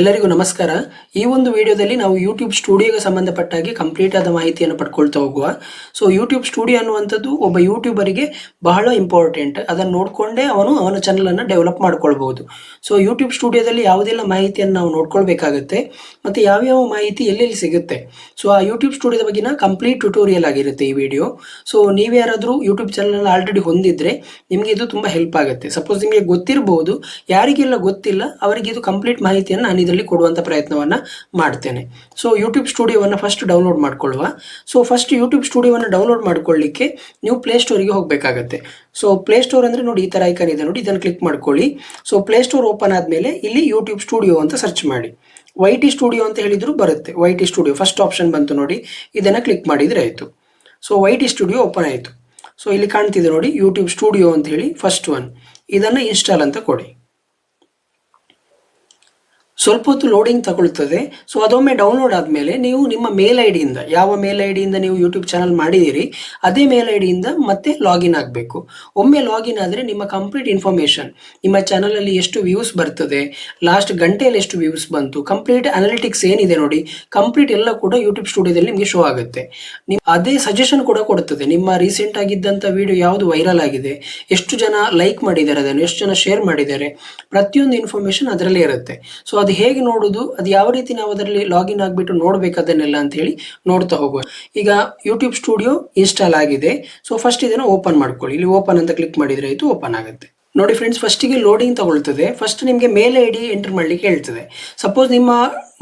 ಎಲ್ಲರಿಗೂ ನಮಸ್ಕಾರ. ಈ ಒಂದು ವಿಡಿಯೋದಲ್ಲಿ ನಾವು ಯೂಟ್ಯೂಬ್ ಸ್ಟುಡಿಯೋಗೆ ಸಂಬಂಧಪಟ್ಟಾಗಿ ಕಂಪ್ಲೀಟ್ ಆದ ಮಾಹಿತಿಯನ್ನು ಪಡ್ಕೊಳ್ತಾ ಹೋಗುವ. ಸೊ ಯೂಟ್ಯೂಬ್ ಸ್ಟುಡಿಯೋ ಅನ್ನುವಂಥದ್ದು ಒಬ್ಬ ಯೂಟ್ಯೂಬರಿಗೆ ಬಹಳ ಇಂಪಾರ್ಟೆಂಟ್ ಅದನ್ನು ನೋಡಿಕೊಂಡೇ ಅವನು ಅವನ ಚಾನಲನ್ನು ಡೆವಲಪ್ ಮಾಡ್ಕೊಳ್ಬಹುದು. ಸೊ ಯೂಟ್ಯೂಬ್ ಸ್ಟುಡಿಯೋದಲ್ಲಿ ಯಾವುದೆಲ್ಲ ಮಾಹಿತಿಯನ್ನು ನಾವು ನೋಡ್ಕೊಳ್ಬೇಕಾಗುತ್ತೆ, ಮತ್ತು ಯಾವ್ಯಾವ ಮಾಹಿತಿ ಎಲ್ಲೆಲ್ಲಿ ಸಿಗುತ್ತೆ. ಸೊ ಆ ಯೂಟ್ಯೂಬ್ ಸ್ಟುಡಿಯೋದ ಬಗ್ಗಿನ ಕಂಪ್ಲೀಟ್ ಟ್ಯುಟೋರಿಯಲ್ ಆಗಿರುತ್ತೆ ಈ ವಿಡಿಯೋ ಸೊ ನೀವು ಯಾರಾದರೂ ಯೂಟ್ಯೂಬ್ ಚಾನಲ್ ಆಲ್ರೆಡಿ ಹೊಂದಿದ್ರೆ ನಿಮಗೆ ಇದು ತುಂಬ ಹೆಲ್ಪ್ ಆಗುತ್ತೆ. ಸಪೋಸ್ ನಿಮಗೆ ಗೊತ್ತಿರಬಹುದು ಯಾರಿಗೆಲ್ಲ ಗೊತ್ತಿಲ್ಲ, ಅವರಿಗೆ ಇದು ಕಂಪ್ಲೀಟ್ ಮಾಹಿತಿಯನ್ನು ನಾನು ಇದರಲ್ಲಿ ಕೊಡುವಂಥ ಪ್ರಯತ್ನವನ್ನು ಮಾಡ್ತೇನೆ. ಸೊ ಯೂಟ್ಯೂಬ್ ಸ್ಟುಡಿಯೋವನ್ನು ಫಸ್ಟ್ ಡೌನ್ಲೋಡ್ ಮಾಡ್ಕೊಳ್ಳುವ. ಸೊ ಫಸ್ಟ್ ಯೂಟ್ಯೂಬ್ ಸ್ಟುಡಿಯೋವನ್ನು ಡೌನ್ಲೋಡ್ ಮಾಡ್ಕೊಳ್ಳಿಕ್ಕೆ ನೀವು ಪ್ಲೇಸ್ಟೋರಿಗೆ ಹೋಗಬೇಕಾಗತ್ತೆ. ಸೊ ಪ್ಲೇಸ್ಟೋರ್ ಅಂದರೆ ನೋಡಿ ಈ ಥರ ಐಕನ್ ಇದೆ ನೋಡಿ, ಇದನ್ನು ಕ್ಲಿಕ್ ಮಾಡ್ಕೊಳ್ಳಿ. ಸೊ ಪ್ಲೇಸ್ಟೋರ್ ಓಪನ್ ಆದಮೇಲೆ ಇಲ್ಲಿ ಯೂಟ್ಯೂಬ್ ಸ್ಟುಡಿಯೋ ಅಂತ ಸರ್ಚ್ ಮಾಡಿ. ವೈ ಟಿ ಸ್ಟುಡಿಯೋ ಅಂತ ಹೇಳಿದ್ರು ಬರುತ್ತೆ. Y T studio first option ಬಂತು ನೋಡಿ, ಇದನ್ನು ಕ್ಲಿಕ್ ಮಾಡಿದರೆ ಆಯಿತು. So Y T studio open ಆಯಿತು. ಸೊ ಇಲ್ಲಿ ಕಾಣ್ತಿದೆ ನೋಡಿ ಯೂಟ್ಯೂಬ್ ಸ್ಟುಡಿಯೋ ಅಂತ ಹೇಳಿ ಫಸ್ಟ್ ಒನ್ ಇದನ್ನು ಇನ್ಸ್ಟಾಲ್ ಅಂತ ಕೊಡಿ. ಸ್ವಲ್ಪ ಹೊತ್ತು ಲೋಡಿಂಗ್ ತಗೊಳ್ತದೆ. ಸೊ ಅದೊಮ್ಮೆ ಡೌನ್ಲೋಡ್ ಆದಮೇಲೆ ನೀವು ನಿಮ್ಮ ಮೇಲ್ ಐ ಡಿಯಿಂದ ಯಾವ ಮೇಲ್ ಐ ಡಿಯಿಂದ ನೀವು ಯೂಟ್ಯೂಬ್ ಚಾನಲ್ ಮಾಡಿದ್ದೀರಿ, ಅದೇ ಮೇಲ್ ಐ ಡಿಯಿಂದ ಮತ್ತೆ ಲಾಗಿನ್ ಆಗಬೇಕು. ಒಮ್ಮೆ ಲಾಗಿನ್ ಆದರೆ ನಿಮ್ಮ ಕಂಪ್ಲೀಟ್ ಇನ್ಫಾರ್ಮೇಷನ್ ನಿಮ್ಮ ಚಾನಲಲ್ಲಿ ಎಷ್ಟು ವ್ಯೂಸ್ ಬರ್ತದೆ ಲಾಸ್ಟ್ ಗಂಟೆಯಲ್ಲಿ ಎಷ್ಟು ವ್ಯೂಸ್ ಬಂತು ಕಂಪ್ಲೀಟ್ ಅನಾಲಿಟಿಕ್ಸ್ ಏನಿದೆ ನೋಡಿ ಕಂಪ್ಲೀಟ್ ಎಲ್ಲ ಕೂಡ ಯೂಟ್ಯೂಬ್ ಸ್ಟುಡಿಯೋದಲ್ಲಿ ನಿಮಗೆ ಶೋ ಆಗುತ್ತೆ. ನಿಮ್ಮ ಅದೇ ಸಜೆಷನ್ ಕೂಡ ಕೊಡುತ್ತದೆ ನಿಮ್ಮ ರೀಸೆಂಟ್ ಆಗಿದ್ದಂಥ ವಿಡಿಯೋ ಯಾವುದು ವೈರಲ್ ಆಗಿದೆ, ಎಷ್ಟು ಜನ ಲೈಕ್ ಮಾಡಿದ್ದಾರೆ, ಅದನ್ನು ಎಷ್ಟು ಜನ ಶೇರ್ ಮಾಡಿದ್ದಾರೆ, ಪ್ರತಿಯೊಂದು ಇನ್ಫಾರ್ಮೇಷನ್ ಅದರಲ್ಲೇ ಇರುತ್ತೆ. ಸೊ ಅದು ಹೇಗೆ ನೋಡೋದು, ಅದು ಯಾವ ರೀತಿ ನಾವು ಅದರಲ್ಲಿ ಲಾಗಿನ್ ಆಗಿಬಿಟ್ಟು ನೋಡ್ಬೇಕು ಅಂತ ಹೇಳಿ ನೋಡ್ತಾ ಹೋಗುವ ಈಗ ಯೂಟ್ಯೂಬ್ ಸ್ಟುಡಿಯೋ ಇನ್ಸ್ಟಾಲ್ ಆಗಿದೆ. ಸೊ ಫಸ್ಟ್ ಇದನ್ನು ಓಪನ್ ಮಾಡ್ಕೊಳ್ಳಿ. ಇಲ್ಲಿ ಓಪನ್ ಅಂತ ಕ್ಲಿಕ್ ಮಾಡಿದರೆ ಆಯಿತು ಓಪನ್ ಆಗುತ್ತೆ. ನೋಡಿ ಫ್ರೆಂಡ್ಸ್ ಫಸ್ಟಿಗೆ ಲೋಡಿಂಗ್ ತಗೊಳ್ತದೆ. ಫಸ್ಟ್ ನಿಮಗೆ ಮೇಲ್ ಐ ಡಿ ಎಂಟರ್ ಮಾಡಲಿಕ್ಕೆ ಹೇಳ್ತದೆ. ಸಪೋಸ್ ನಿಮ್ಮ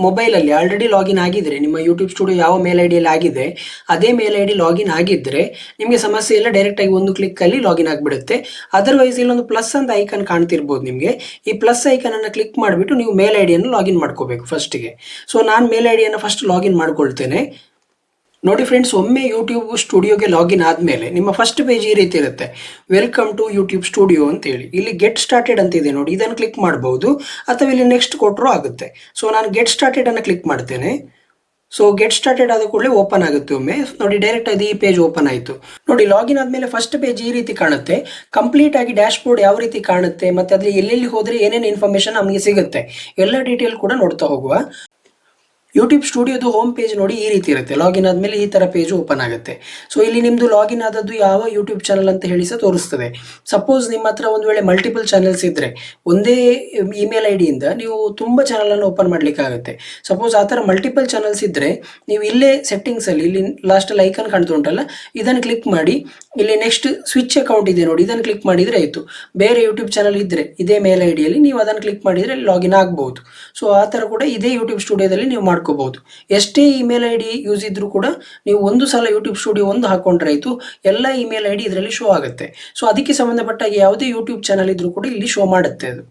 ಮೊಬೈಲಲ್ಲಿ ಆಲ್ರೆಡಿ ಲಾಗಿನ್ ಆಗಿದ್ದರೆ ನಿಮ್ಮ ಯೂಟ್ಯೂಬ್ ಸ್ಟುಡಿಯೋ ಯಾವ ಮೇಲ್ ಐ ಡಿಯಲ್ಲಿ ಆಗಿದೆ, ಅದೇ ಮೇಲ್ ಐ ಡಿ ಲಾಗಿನ್ ಆಗಿದ್ದರೆ ನಿಮಗೆ ಸಮಸ್ಯೆ ಇಲ್ಲ ಡೈರೆಕ್ಟಾಗಿ ಒಂದು ಕ್ಲಿಕ್ಕಲ್ಲಿ ಲಾಗಿನ್ ಆಗಿಬಿಡುತ್ತೆ. ಅದರ್ವೈಸ್ ಇಲ್ಲೊಂದು ಪ್ಲಸ್ ಅಂತ ಐಕನ್ ಕಾಣ್ತಿರ್ಬೋದು ನಿಮಗೆ. ಈ ಪ್ಲಸ್ ಐಕನನ್ನು ಕ್ಲಿಕ್ ಮಾಡಿಬಿಟ್ಟು ನೀವು ಮೇಲ್ ಐ ಡಿಯನ್ನು ಲಾಗಿನ್ ಮಾಡ್ಕೋಬೇಕು ಫಸ್ಟಿಗೆ ಸೊ ನಾನು ಮೇಲ್ ಐ ಡಿಯನ್ನು ಫಸ್ಟ್ ಲಾಗಿನ್ ಮಾಡ್ಕೊಳ್ತೇನೆ. ನೋಡಿ ಫ್ರೆಂಡ್ಸ್ ಒಮ್ಮೆ ಯೂಟ್ಯೂಬ್ ಸ್ಟುಡಿಯೋಗೆ ಲಾಗಿನ್ ಆದಮೇಲೆ ನಿಮ್ಮ ಫಸ್ಟ್ ಪೇಜ್ ಈ ರೀತಿ ಇರುತ್ತೆ. ವೆಲ್ಕಮ್ ಟು ಯೂಟ್ಯೂಬ್ ಸ್ಟುಡಿಯೋ ಅಂತೇಳಿ. ಇಲ್ಲಿ ಗೆಟ್ ಸ್ಟಾರ್ಟೆಡ್ ಅಂತ ಇದೆ ನೋಡಿ. ಇದನ್ನು ಕ್ಲಿಕ್ ಮಾಡ್ಬೋದು. ಅಥವಾ ಇಲ್ಲಿ ನೆಕ್ಸ್ಟ್ ಕೊಟ್ಟರು ಆಗುತ್ತೆ. ಸೊ ನಾನು ಗೆಟ್ ಸ್ಟಾರ್ಟೆಡ್ ಅನ್ನು ಕ್ಲಿಕ್ ಮಾಡ್ತೇನೆ. ಸೊ ಗೆಟ್ ಸ್ಟಾರ್ಟೆಡ್ ಆದ ಕೂಡಲೇ ಓಪನ್ ಆಗುತ್ತೆ ಒಮ್ಮೆ. ನೋಡಿ ಡೈರೆಕ್ಟ್ ಆಗಿ ಈ ಪೇಜ್ ಓಪನ್ ಆಯಿತು. ನೋಡಿ ಲಾಗಿನ್ ಆದಮೇಲೆ ಫಸ್ಟ್ ಪೇಜ್ ಈ ರೀತಿ ಕಾಣುತ್ತೆ. ಕಂಪ್ಲೀಟ್ ಆಗಿ ಡ್ಯಾಶ್ ಬೋರ್ಡ್ ಯಾವ ರೀತಿ ಕಾಣುತ್ತೆ, ಮತ್ತೆ ಅದರಲ್ಲಿ ಎಲ್ಲೆಲ್ಲಿ ಹೋದರೆ ಏನೇನು ಇನ್ಫಾರ್ಮೇಷನ್ ನಮಗೆ ಸಿಗುತ್ತೆ. ಎಲ್ಲ ಡೀಟೇಲ್ ಕೂಡ ನೋಡ್ತಾ ಹೋಗುವ. ಯೂಟ್ಯೂಬ್ ಸ್ಟುಡಿಯೋದು ಹೋಮ್ ಪೇಜ್ ನೋಡಿ ಈ ರೀತಿ ಇರುತ್ತೆ. ಲಾಗಿನ್ ಆದಮೇಲೆ ಈ ಥರ ಪೇಜ್ ಓಪನ್ ಆಗುತ್ತೆ. ಸೊ ಇಲ್ಲಿ ನಿಮ್ಮದು ಲಾಗಿನ್ ಆದದ್ದು ಯಾವ ಯೂಟ್ಯೂಬ್ ಚಾನಲ್ ಅಂತ ಹೇಳಿ ಸಹ ತೋರಿಸ್ತದೆ. ಸಪೋಸ್ ನಿಮ್ಮ ಹತ್ರ ಒಂದು ವೇಳೆ ಮಲ್ಟಿಪಲ್ ಚಾನಲ್ಸ್ ಇದ್ದರೆ ಒಂದೇ ಇಮೇಲ್ ಐ ಡಿಯಿಂದ ನೀವು ತುಂಬ ಚಾನಲನ್ನು ಓಪನ್ ಮಾಡಲಿಕ್ಕಾಗುತ್ತೆ. ಸಪೋಸ್ ಆ ಥರ ಮಲ್ಟಿಪಲ್ ಚಾನಲ್ಸ್ ಇದ್ದರೆ ನೀವು ಇಲ್ಲೇ ಸೆಟ್ಟಿಂಗ್ಸಲ್ಲಿ ಇಲ್ಲಿ ಲಾಸ್ಟಲ್ಲಿ ಐಕನ್ ಕಾಣ್ತಾ ಉಂಟಲ್ಲ, ಇದನ್ನು ಕ್ಲಿಕ್ ಮಾಡಿ, ಇಲ್ಲಿ ನೆಕ್ಸ್ಟ್ ಸ್ವಿಚ್ ಅಕೌಂಟ್ ಇದೆ ನೋಡಿ, ಇದನ್ನು ಕ್ಲಿಕ್ ಮಾಡಿದರೆ ಆಯಿತು. ಬೇರೆ ಯೂಟ್ಯೂಬ್ ಚಾನಲ್ ಇದ್ದರೆ ಇದೇ ಮೇಲ್ ಐ ಡಿಯಲ್ಲಿ ನೀವು ಅದನ್ನು ಕ್ಲಿಕ್ ಮಾಡಿದರೆ ಲಾಗಿನ್ ಆಗ್ಬೋದು. ಸೊ ಆ ಥರ ಕೂಡ ಇದೇ ಯೂಟ್ಯೂಬ್ ಸ್ಟುಡಿಯೋದಲ್ಲಿ ನೀವು ಮಾಡ್ಕೋಬಹುದು. ಎಷ್ಟೇ ಇಮೇಲ್ ಐ ಡಿ ಯೂಸ್ ಇದ್ರೂ ಕೂಡ ನೀವು ಒಂದು ಸಲ ಯೂಟ್ಯೂಬ್ ಸ್ಟುಡಿಯೋ ಒಂದು ಹಾಕೊಂಡ್ರೆ ಆಯಿತು, ಎಲ್ಲ ಇಮೇಲ್ ಐ ಡಿ ಇದರಲ್ಲಿ ಶೋ ಆಗುತ್ತೆ. ಸೊ ಅದಕ್ಕೆ ಸಂಬಂಧಪಟ್ಟಾಗಿ ಯಾವುದೇ ಯೂಟ್ಯೂಬ್ ಚಾನಲ್ ಇದ್ರೂ ಕೂಡ ಇಲ್ಲಿ ಶೋ ಮಾಡುತ್ತೆ ಅದು.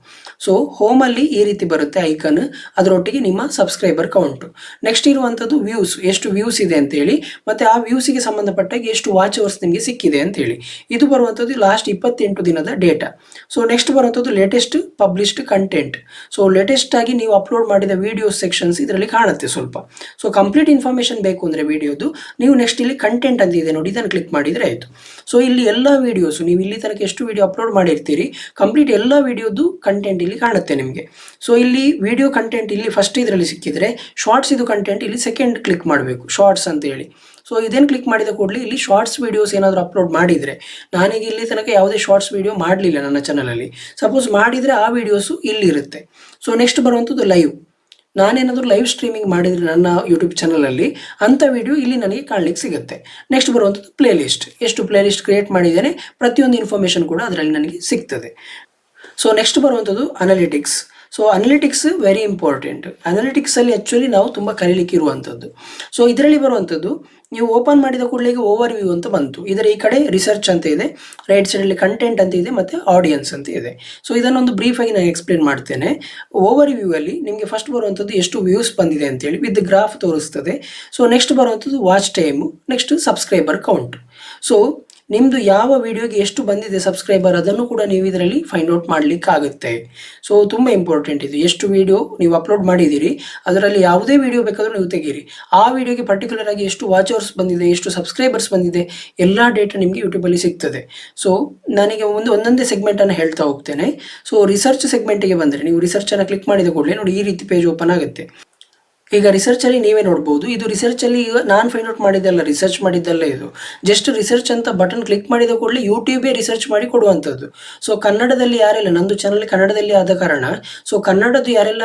ಸೊ ಹೋಮಲ್ಲಿ ಈ ರೀತಿ ಬರುತ್ತೆ ಐಕನ್ ಅದರೊಟ್ಟಿಗೆ ನಿಮ್ಮ ಸಬ್ಸ್ಕ್ರೈಬರ್ ಕೌಂಟ್ ನೆಕ್ಸ್ಟ್ ಇರುವಂಥದ್ದು ವ್ಯೂಸ್ ಎಷ್ಟು ವ್ಯೂಸ್ ಇದೆ ಅಂತೇಳಿ ಮತ್ತು ಆ ವ್ಯೂಸಿಗೆ ಸಂಬಂಧಪಟ್ಟಾಗ ಎಷ್ಟು ವಾಚ್ ಅವರ್ಸ್ ನಿಮಗೆ ಸಿಕ್ಕಿದೆ ಅಂತೇಳಿ ಇದು ಬರುವಂಥದ್ದು ಲಾಸ್ಟ್ ಇಪ್ಪತ್ತೆಂಟು ದಿನದ ಡೇಟಾ ಸೊ ನೆಕ್ಸ್ಟ್ ಬರುವಂಥದ್ದು latest published content so latest ಆಗಿ ನೀವು ಅಪ್ಲೋಡ್ ಮಾಡಿದ ವಿಡಿಯೋ ಸೆಕ್ಷನ್ಸ್ ಇದರಲ್ಲಿ ಕಾಣುತ್ತೆ. ಸ್ವಲ್ಪ. ಸೊ ಕಂಪ್ಲೀಟ್ ಇನ್ಫಾರ್ಮೇಷನ್ ಬೇಕು ಅಂದರೆ ವಿಡಿಯೋದು ನೀವು ನೆಕ್ಸ್ಟ್ ಇಲ್ಲಿ ಕಂಟೆಂಟ್ ಅಂತ ಇದೆ ನೋಡಿ, ಇದನ್ನು ಕ್ಲಿಕ್ ಮಾಡಿದರೆ ಆಯಿತು. ಸೊ ಇಲ್ಲಿ ಎಲ್ಲ ವೀಡಿಯೋಸು ನೀವು ಇಲ್ಲಿ ತನಕ ಎಷ್ಟು ವಿಡಿಯೋ ಅಪ್ಲೋಡ್ ಮಾಡಿರ್ತೀರಿ ಕಂಪ್ಲೀಟ್ ಎಲ್ಲ ವಿಡಿಯೋದು ಕಂಟೆಂಟ್ ಇಲ್ಲಿ ಕಾಣುತ್ತೆ ನಿಮಗೆ. ಸೊ ಇಲ್ಲಿ ವಿಡಿಯೋ ಕಂಟೆಂಟ್ ಇಲ್ಲಿ ಫಸ್ಟ್ ಇದರಲ್ಲಿ ಸಿಕ್ಕಿದರೆ ಶಾರ್ಟ್ಸ್ ಇದು ಕಂಟೆಂಟ್ ಇಲ್ಲಿ ಸೆಕೆಂಡ್ ಕ್ಲಿಕ್ ಮಾಡಬೇಕು ಶಾರ್ಟ್ಸ್ ಅಂತ ಹೇಳಿ. ಸೊ ಇದೇನು ಕ್ಲಿಕ್ ಮಾಡಿದ ಕೂಡಲೇ ಇಲ್ಲಿ ಶಾರ್ಟ್ಸ್ ವೀಡಿಯೋಸ್ ಏನಾದರೂ ಅಪ್ಲೋಡ್ ಮಾಡಿದರೆ, ನನಗೆ ಇಲ್ಲಿ ತನಕ ಯಾವುದೇ ಶಾರ್ಟ್ಸ್ ವೀಡಿಯೋ ಮಾಡಲಿಲ್ಲ ನನ್ನ ಚಾನಲಲ್ಲಿ ಸಪೋಸ್ ಮಾಡಿದರೆ ಆ ವೀಡಿಯೋಸು ಇಲ್ಲಿರುತ್ತೆ. ಸೊ ನೆಕ್ಸ್ಟ್ ಬರುವಂಥದ್ದು ಲೈವ್ ನಾನೇನಾದರೂ ಲೈವ್ ಸ್ಟ್ರೀಮಿಂಗ್ ಮಾಡಿದರೆ ನನ್ನ ಯೂಟ್ಯೂಬ್ ಚಾನಲಲ್ಲಿ ಅಂಥ ವಿಡಿಯೋ ಇಲ್ಲಿ ನನಗೆ ಕಾಣಲಿಕ್ಕೆ ಸಿಗುತ್ತೆ. ನೆಕ್ಸ್ಟ್ ಬರುವಂಥದ್ದು ಪ್ಲೇ ಲಿಸ್ಟ್ ಎಷ್ಟು ಪ್ಲೇ ಲಿಸ್ಟ್ ಕ್ರಿಯೇಟ್ ಮಾಡಿದ್ದೇನೆ ಪ್ರತಿಯೊಂದು ಇನ್ಫಾರ್ಮೇಷನ್ ಕೂಡ ಅದರಲ್ಲಿ ನನಗೆ ಸಿಗ್ತದೆ. ಸೊ ನೆಕ್ಸ್ಟ್ ಬರುವಂಥದ್ದು analytics so analytics very important ಅನಲಿಟಿಕ್ಸಲ್ಲಿ actually ನಾವು ತುಂಬ ಕಲೀಲಿಕ್ಕೆ ಇರುವಂಥದ್ದು ಸೊ ಇದರಲ್ಲಿ ಬರುವಂಥದ್ದು ನೀವು ಓಪನ್ ಮಾಡಿದ ಕೂಡಲೇ ಓವರ್ ವ್ಯೂ ಅಂತ ಬಂತು. ಇದರ ಈ ಕಡೆ ರಿಸರ್ಚ್ ಅಂತ ಇದೆ ರೈಟ್ ಸೈಡಲ್ಲಿ ಕಂಟೆಂಟ್ ಅಂತ ಇದೆ, ಮತ್ತು ಆಡಿಯನ್ಸ್ ಅಂತ ಇದೆ. ಸೊ ಇದನ್ನೊಂದು ಬ್ರೀಫಾಗಿ ನಾನು ಎಕ್ಸ್ಪ್ಲೇನ್ ಮಾಡ್ತೇನೆ. ಓವರ್ ವ್ಯೂ ಅಲ್ಲಿ ನಿಮಗೆ ಫಸ್ಟ್ ಬರುವಂಥದ್ದು ಎಷ್ಟು ವ್ಯೂಸ್ ಬಂದಿದೆ ಅಂತೇಳಿ ವಿತ್ ಗ್ರಾಫ್ ತೋರಿಸ್ತದೆ. ಸೊ ನೆಕ್ಸ್ಟ್ ಬರುವಂಥದ್ದು watch time next subscriber count so ನಿಮ್ಮದು ಯಾವ ವಿಡಿಯೋಗೆ ಎಷ್ಟು ಬಂದಿದೆ ಸಬ್ಸ್ಕ್ರೈಬರ್ ಅದನ್ನು ಕೂಡ ನೀವು ಇದರಲ್ಲಿ ಫೈಂಡ್ ಔಟ್ ಮಾಡಲಿಕ್ಕಾಗುತ್ತೆ. ಸೊ ತುಂಬ ಇಂಪಾರ್ಟೆಂಟ್ ಇದು. ಎಷ್ಟು ವಿಡಿಯೋ ನೀವು ಅಪ್ಲೋಡ್ ಮಾಡಿದ್ದೀರಿ, ಅದರಲ್ಲಿ ಯಾವುದೇ ವಿಡಿಯೋ ಬೇಕಾದರೂ ನೀವು ತೆಗೀರಿ. ಆ ವಿಡಿಯೋಗೆ ಪರ್ಟಿಕ್ಯುಲರ್ ಆಗಿ ಎಷ್ಟು ವಾಚರ್ಸ್ ಬಂದಿದೆ, ಎಷ್ಟು ಸಬ್ಸ್ಕ್ರೈಬರ್ಸ್ ಬಂದಿದೆ, ಎಲ್ಲ ಡೇಟಾ ನಿಮಗೆ ಯೂಟ್ಯೂಬಲ್ಲಿ ಸಿಗ್ತದೆ. ಸೊ ನನಗೆ ಒಂದು ಒಂದೊಂದೇ ಸೆಗ್ಮೆಂಟನ್ನು ಹೇಳ್ತಾ ಹೋಗ್ತೇನೆ. ಸೊ ರಿಸರ್ಚ್ ಸೆಗ್ಮೆಂಟಿಗೆ ಬಂದರೆ ನೀವು ರಿಸರ್ಚನ್ನು ಕ್ಲಿಕ್ ಮಾಡಿದ ಕೂಡಲೇ ನೋಡಿ ಈ ರೀತಿ ಪೇಜ್ ಓಪನ್ ಆಗುತ್ತೆ. ಈಗ ರಿಸರ್ಚ್ ಅಲ್ಲಿ ನೀವೇ ನೋಡ್ಬೋದು. ಇದು ರಿಸರ್ಚ್ ಅಲ್ಲಿ ಈಗ ನಾನು ಫೈಂಡ್ ಔಟ್ ಮಾಡಿದ್ದಲ್ಲ ರಿಸರ್ಚ್ ಮಾಡಿದ್ದಲ್ಲ ಇದು. ಜಸ್ಟ್ ರಿಸರ್ಚ್ ಅಂತ ಬಟನ್ ಕ್ಲಿಕ್ ಮಾಡಿದ ಕೂಡಲೇ ಯೂಟ್ಯೂಬೇ ರಿಸರ್ಚ್ ಮಾಡಿ ಕೊಡುವಂಥದ್ದು. ಸೊ ಕನ್ನಡದಲ್ಲಿ ಯಾರೆಲ್ಲ, ನಂದು ಚಾನಲ್ ಕನ್ನಡದಲ್ಲಿ ಆದ ಕಾರಣ ಸೊ ಕನ್ನಡದ್ದು ಯಾರೆಲ್ಲ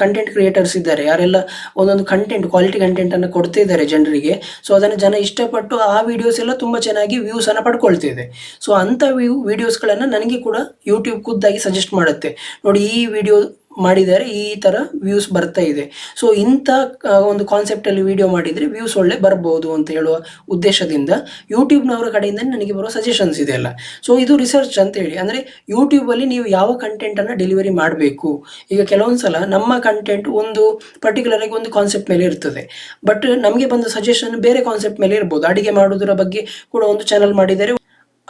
ಕಂಟೆಂಟ್ ಕ್ರಿಯೇಟರ್ಸ್ ಇದ್ದಾರೆ, ಯಾರೆಲ್ಲ ಒಂದೊಂದು ಕಂಟೆಂಟ್ ಕ್ವಾಲಿಟಿ ಕಂಟೆಂಟ್ ಅನ್ನು ಕೊಡ್ತಾ ಇದ್ದಾರೆ ಜನರಿಗೆ ಸೊ ಅದನ್ನು ಜನ ಇಷ್ಟಪಟ್ಟು ಆ ವಿಡಿಯೋಸ್ ಎಲ್ಲ ತುಂಬ ಚೆನ್ನಾಗಿ ವ್ಯೂಸ್ ಅನ್ನು ಪಡ್ಕೊಳ್ತಿದೆ. ಸೊ ಅಂಥ ವ್ಯೂ ವಿಡಿಯೋಸ್ಗಳನ್ನು ನನಗೆ ಕೂಡ ಯೂಟ್ಯೂಬ್ ಖುದ್ದಾಗಿ ಸಜೆಸ್ಟ್ ಮಾಡುತ್ತೆ. ನೋಡಿ, ಈ ವಿಡಿಯೋ ಮಾಡಿದರೆ ಈ ಥರ ವ್ಯೂಸ್ ಬರ್ತಾ ಇದೆ. ಸೊ ಇಂಥ ಒಂದು ಕಾನ್ಸೆಪ್ಟಲ್ಲಿ ವಿಡಿಯೋ ಮಾಡಿದರೆ ವ್ಯೂಸ್ ಒಳ್ಳೆ ಬರ್ಬೋದು ಅಂತ ಹೇಳುವ ಉದ್ದೇಶದಿಂದ ಯೂಟ್ಯೂಬ್ನವರ ಕಡೆಯಿಂದ ನನಗೆ ಬರುವ ಸಜೆಷನ್ಸ್ ಇದೆಲ್ಲ ಸೊ ಇದು ರಿಸರ್ಚ್ ಅಂತ ಹೇಳಿ. ಅಂದರೆ ಯೂಟ್ಯೂಬಲ್ಲಿ ನೀವು ಯಾವ ಕಂಟೆಂಟನ್ನು ಡೆಲಿವರಿ ಮಾಡಬೇಕು. ಈಗ ಕೆಲವೊಂದು ಸಲ ನಮ್ಮ ಕಂಟೆಂಟ್ ಒಂದು ಪರ್ಟಿಕ್ಯುಲರ್ ಆಗಿ ಒಂದು ಕಾನ್ಸೆಪ್ಟ್ ಮೇಲೆ ಇರ್ತದೆ. ಬಟ್ ನಮಗೆ ಬಂದ ಸಜೆಷನ್ ಬೇರೆ ಕಾನ್ಸೆಪ್ಟ್ ಮೇಲೆ ಇರ್ಬೋದು. ಅಡಿಗೆ ಮಾಡೋದರ ಬಗ್ಗೆ ಕೂಡ ಒಂದು ಚಾನಲ್ ಮಾಡಿದರೆ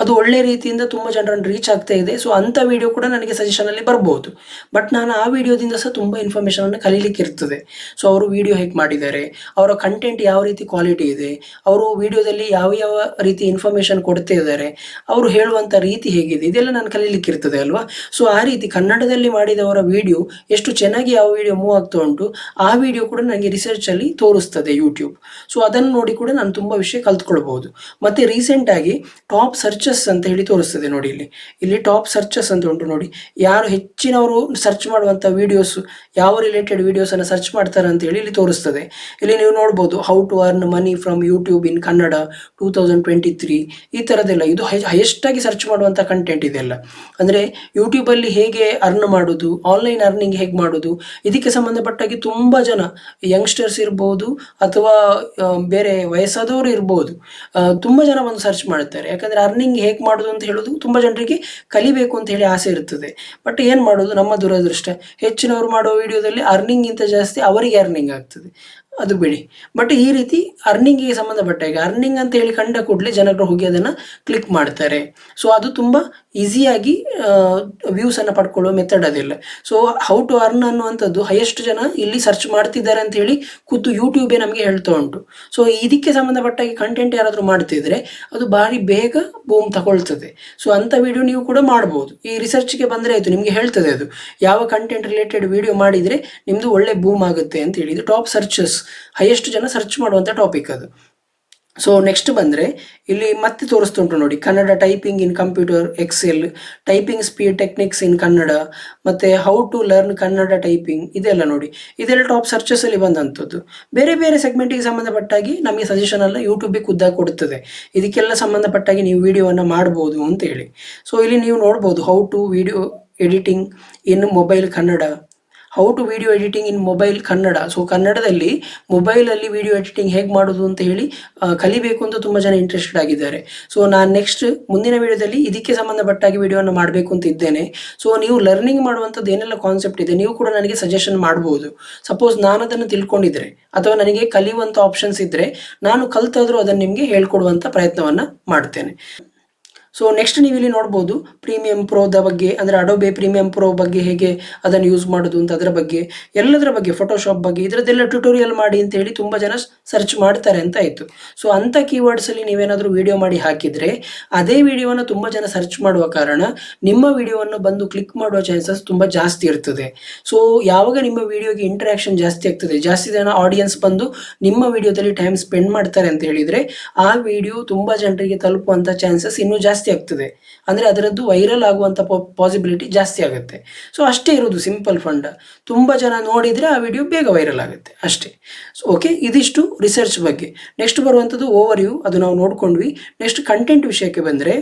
ಅದು ಒಳ್ಳೆ ರೀತಿಯಿಂದ ತುಂಬ ಜನರನ್ನು ರೀಚ್ ಆಗ್ತಾ ಇದೆ. ಸೊ ಅಂಥ ವಿಡಿಯೋ ಕೂಡ ನನಗೆ ಸಜೆಷನಲ್ಲಿ ಬರ್ಬೋದು. ಬಟ್ ನಾನು ಆ ವಿಡಿಯೋದಿಂದ ಸಹ ತುಂಬ ಇನ್ಫಾರ್ಮೇಷನನ್ನು ಕಲೀಲಿಕ್ಕೆ ಇರ್ತದೆ. ಸೊ ಅವರು ವಿಡಿಯೋ ಹೇಗೆ ಮಾಡಿದ್ದಾರೆ, ಅವರ ಕಂಟೆಂಟ್ ಯಾವ ರೀತಿ ಕ್ವಾಲಿಟಿ ಇದೆ, ಅವರು ವಿಡಿಯೋದಲ್ಲಿ ಯಾವ ಯಾವ ರೀತಿ ಇನ್ಫಾರ್ಮೇಷನ್ ಕೊಡ್ತಾ ಇದ್ದಾರೆ, ಅವರು ಹೇಳುವಂಥ ರೀತಿ ಹೇಗಿದೆ, ಇದೆಲ್ಲ ನಾನು ಕಲೀಲಿಕ್ಕೆ ಇರ್ತದೆ ಅಲ್ವಾ? ಸೊ ಆ ರೀತಿ ಕನ್ನಡದಲ್ಲಿ ಮಾಡಿದವರ ವಿಡಿಯೋ ಎಷ್ಟು ಚೆನ್ನಾಗಿ ಯಾವ ವಿಡಿಯೋ ಮೂವ್ ಆಗ್ತಾ ಉಂಟು, ಆ ವಿಡಿಯೋ ಕೂಡ ನನಗೆ ರಿಸರ್ಚಲ್ಲಿ ತೋರಿಸ್ತದೆ ಯೂಟ್ಯೂಬ್ ಸೊ ಅದನ್ನು ನೋಡಿ ಕೂಡ ನಾನು ತುಂಬ ವಿಷಯ ಕಲ್ತ್ಕೊಳ್ಬಹುದು. ಮತ್ತು ರೀಸೆಂಟಾಗಿ ಟಾಪ್ ಸರ್ಚಸ್ ಅಂತ ಹೇಳಿ ತೋರಿಸ್ತದೆ ನೋಡಿ ಇಲ್ಲಿ. ಇಲ್ಲಿ ಟಾಪ್ ಸರ್ಚಸ್ ಅಂತ ಉಂಟು ನೋಡಿ. ಯಾರು ಹೆಚ್ಚಿನವರು ಸರ್ಚ್ ಮಾಡುವಂಥ ವೀಡಿಯೋಸ್ ಯಾವ ರಿಲೇಟೆಡ್ ವೀಡಿಯೋಸನ್ನು ಸರ್ಚ್ ಮಾಡ್ತಾರೆ ಅಂತ ಹೇಳಿ ಇಲ್ಲಿ ತೋರಿಸ್ತದೆ. ಇಲ್ಲಿ ನೀವು ನೋಡ್ಬೋದು how to earn money from YouTube in Kannada two thousand twenty three ಈ ಥರದ್ದೆಲ್ಲ ಇದು ಹೈಯೆಸ್ಟ್ ಆಗಿ ಸರ್ಚ್ ಮಾಡುವಂಥ ಕಂಟೆಂಟ್ ಇದೆಲ್ಲ. ಅಂದರೆ ಯೂಟ್ಯೂಬಲ್ಲಿ ಹೇಗೆ ಅರ್ನ್ ಮಾಡೋದು ಆನ್ಲೈನ್ ಅರ್ನಿಂಗ್ ಹೇಗೆ ಮಾಡೋದು, ಇದಕ್ಕೆ ಸಂಬಂಧಪಟ್ಟಾಗಿ ತುಂಬ ಜನ ಯಂಗ್ಸ್ಟರ್ಸ್ ಇರ್ಬೋದು ಅಥವಾ ಬೇರೆ ವಯಸ್ಸಾದವರು ಇರ್ಬೋದು. ತುಂಬ ಜನ ಬಂದು ಸರ್ಚ್ ಮಾಡ್ತಾರೆ. ಯಾಕಂದರೆ ಅರ್ನಿಂಗ್ ಹೇಗೆ ಮಾಡೋದು ಅಂತ ಹೇಳೋದು ತುಂಬ ಜನರಿಗೆ ಕಲಿಬೇಕು ಅಂತ ಹೇಳಿ ಆಸೆ ಇರ್ತದೆ. ಬಟ್ ಏನು ಮಾಡೋದು? ನಮ್ಮ ದುರದೃಷ್ಟ. ಹೆಚ್ಚಿನವರು ಮಾಡೋ ವಿಡಿಯೋದಲ್ಲಿ ಅರ್ನಿಂಗಿಂತ ಜಾಸ್ತಿ ಅವರಿಗೆ ಅರ್ನಿಂಗ್ ಆಗ್ತದೆ. ಅದು ಬಿಡಿ. ಬಟ್ ಈ ರೀತಿ ಅರ್ನಿಂಗಿಗೆ ಸಂಬಂಧಪಟ್ಟ ಈಗ ಅರ್ನಿಂಗ್ ಅಂತ ಹೇಳಿ ಕಂಡ ಕೂಡಲೇ ಜನರು ಹೋಗಿ ಅದನ್ನು ಕ್ಲಿಕ್ ಮಾಡ್ತಾರೆ. ಸೊ ಅದು ತುಂಬ ಈಸಿಯಾಗಿ ವ್ಯೂಸನ್ನು ಪಡ್ಕೊಳ್ಳೋ ಮೆಥಡ್ ಅದಿಲ್ಲ ಸೊ ಹೌ ಟು ಅರ್ನ್ ಅನ್ನುವಂಥದ್ದು ಹೈಯೆಸ್ಟ್ ಜನ ಇಲ್ಲಿ ಸರ್ಚ್ ಮಾಡ್ತಿದ್ದಾರೆ ಅಂತ ಹೇಳಿ ಖುದ್ದು ಯೂಟ್ಯೂಬೇ ನಮಗೆ ಹೇಳ್ತಾ ಉಂಟು. ಸೊ ಇದಕ್ಕೆ ಸಂಬಂಧಪಟ್ಟಾಗಿ ಕಂಟೆಂಟ್ ಯಾರಾದರೂ ಮಾಡ್ತಿದ್ರೆ ಅದು ಭಾರಿ ಬೇಗ ಬೂಮ್ ತಗೊಳ್ತದೆ. ಸೊ ಅಂಥ ವಿಡಿಯೋ ನೀವು ಕೂಡ ಮಾಡ್ಬೋದು. ಈ ರಿಸರ್ಚ್ಗೆ ಬಂದರೆ ಆಯಿತು, ನಿಮಗೆ ಹೇಳ್ತದೆ ಅದು. ಯಾವ ಕಂಟೆಂಟ್ ರಿಲೇಟೆಡ್ ವಿಡಿಯೋ ಮಾಡಿದರೆ ನಿಮ್ಮದು ಒಳ್ಳೆ ಬೂಮ್ ಆಗುತ್ತೆ ಅಂತ ಇದು ಟಾಪ್ ಸರ್ಚಸ್ ಹೈಯೆಸ್ಟ್ ಜನ ಸರ್ಚ್ ಮಾಡುವಂಥ ಟಾಪಿಕ್ ಅದು. ಸೊ ನೆಕ್ಸ್ಟ್ ಬಂದರೆ, ಇಲ್ಲಿ ಮತ್ತೆ ತೋರಿಸ್ತುಂಟು ನೋಡಿ, Kannada typing in computer excel typing speed techniques in Kannada, ಮತ್ತು how to learn Kannada typing ಇದೆಲ್ಲ ನೋಡಿ. ಇದೆಲ್ಲ ಟಾಪ್ ಸರ್ಚಸಲ್ಲಿ ಬಂದಂಥದ್ದು ಬೇರೆ ಬೇರೆ ಸೆಗ್ಮೆಂಟಿಗೆ ಸಂಬಂಧಪಟ್ಟಾಗಿ ನಮಗೆ ಸಜೆಷನ್ ಎಲ್ಲ ಯೂಟ್ಯೂಬಿಗೆ ಖುದ್ದಾಗಿ ಕೊಡುತ್ತದೆ. ಇದಕ್ಕೆಲ್ಲ ಸಂಬಂಧಪಟ್ಟಾಗಿ ನೀವು ವಿಡಿಯೋವನ್ನು ಮಾಡ್ಬೋದು ಅಂತ ಹೇಳಿ. ಸೊ ಇಲ್ಲಿ ನೀವು ನೋಡ್ಬೋದು how to video editing in mobile Kannada. How to video editing in mobile Kannada so ಕನ್ನಡದಲ್ಲಿ ಮೊಬೈಲಲ್ಲಿ ವಿಡಿಯೋ ಎಡಿಟಿಂಗ್ ಹೇಗೆ ಮಾಡೋದು ಅಂತ ಹೇಳಿ ಕಲಿಬೇಕು ಅಂತ ತುಂಬ ಜನ ಇಂಟ್ರೆಸ್ಟೆಡ್ ಆಗಿದ್ದಾರೆ. ಸೊ ನಾನು ನೆಕ್ಸ್ಟ್ ಮುಂದಿನ ವಿಡಿಯೋದಲ್ಲಿ ಇದಕ್ಕೆ ಸಂಬಂಧಪಟ್ಟಾಗಿ ವಿಡಿಯೋನ ಮಾಡಬೇಕು ಅಂತ ಇದ್ದೇನೆ. ಸೊ ನೀವು ಲರ್ನಿಂಗ್ ಮಾಡುವಂಥದ್ದು ಏನೆಲ್ಲ ಕಾನ್ಸೆಪ್ಟ್ ಇದೆ, ನೀವು ಕೂಡ ನನಗೆ ಸಜೆಷನ್ ಮಾಡ್ಬೋದು. ಸಪೋಸ್ ನಾನು ಅದನ್ನು ತಿಳ್ಕೊಂಡಿದ್ರೆ, ಅಥವಾ ನನಗೆ ಕಲಿಯುವಂಥ ಆಪ್ಷನ್ಸ್ ಇದ್ದರೆ ನಾನು ಕಲ್ತಾದರೂ ಅದನ್ನು ನಿಮಗೆ ಹೇಳ್ಕೊಡುವಂಥ ಪ್ರಯತ್ನವನ್ನು ಮಾಡ್ತೇನೆ. ಸೊ ನೆಕ್ಸ್ಟ್ ನೀವು ಇಲ್ಲಿ ನೋಡ್ಬೋದು ಪ್ರೀಮಿಯಂ ಪ್ರೋದ ಬಗ್ಗೆ, ಅಂದರೆ ಅಡೋಬೆ ಪ್ರೀಮಿಯಂ ಪ್ರೋ ಬಗ್ಗೆ ಹೇಗೆ ಅದನ್ನು ಯೂಸ್ ಮಾಡೋದು ಅಂತ ಅದರ ಬಗ್ಗೆ. ಎಲ್ಲದರ ಬಗ್ಗೆ ಫೋಟೋಶಾಪ್ ಬಗ್ಗೆ, ಇದರದ್ದೆಲ್ಲ ಟ್ಯುಟೋರಿಯಲ್ ಮಾಡಿ ಅಂತ ಹೇಳಿ ತುಂಬ ಜನ ಸರ್ಚ್ ಮಾಡ್ತಾರೆ ಅಂತ ಆಯಿತು. ಸೊ ಅಂಥ ಕೀವರ್ಡ್ಸಲ್ಲಿ ನೀವೇನಾದರೂ ವಿಡಿಯೋ ಮಾಡಿ ಹಾಕಿದರೆ, ಅದೇ ವಿಡಿಯೋನ ತುಂಬ ಜನ ಸರ್ಚ್ ಮಾಡುವ ಕಾರಣ ನಿಮ್ಮ ವಿಡಿಯೋವನ್ನು ಬಂದು ಕ್ಲಿಕ್ ಮಾಡುವ ಚಾನ್ಸಸ್ ತುಂಬ ಜಾಸ್ತಿ ಇರ್ತದೆ. ಸೊ ಯಾವಾಗ ನಿಮ್ಮ ವಿಡಿಯೋಗೆ ಇಂಟ್ರಾಕ್ಷನ್ ಜಾಸ್ತಿ ಆಗ್ತದೆ, ಜಾಸ್ತಿ ಜನ ಆಡಿಯನ್ಸ್ ಬಂದು ನಿಮ್ಮ ವಿಡಿಯೋದಲ್ಲಿ ಟೈಮ್ ಸ್ಪೆಂಡ್ ಮಾಡ್ತಾರೆ ಅಂತ ಹೇಳಿದರೆ, ಆ ವಿಡಿಯೋ ತುಂಬ ಜನರಿಗೆ ತಲುಪುವಂಥ ಚಾನ್ಸಸ್ ಇನ್ನೂ ಜಾಸ್ತಿ ಆಗ್ತದೆ. ಅಂದರೆ ಅದರದ್ದು ವೈರಲ್ ಆಗುವಂಥ ಪಾಸಿಬಿಲಿಟಿ ಜಾಸ್ತಿ ಆಗುತ್ತೆ. ಸೊ ಅಷ್ಟೇ ಇರೋದು ಸಿಂಪಲ್ ಫಂಡ ತುಂಬ ಜನ ನೋಡಿದರೆ ಆ ವಿಡಿಯೋ ಬೇಗ ವೈರಲ್ ಆಗುತ್ತೆ. ಅಷ್ಟೇ. ಸೊ ಓಕೆ ಇದಿಷ್ಟು ರಿಸರ್ಚ್ ಬಗ್ಗೆ. ನೆಕ್ಸ್ಟ್ ಬರುವಂಥದ್ದು ಓವರ್ ಯು ಅದು ನಾವು ನೋಡ್ಕೊಂಡ್ವಿ. ನೆಕ್ಸ್ಟ್ ಕಂಟೆಂಟ್ ವಿಷಯಕ್ಕೆ ಬಂದರೆ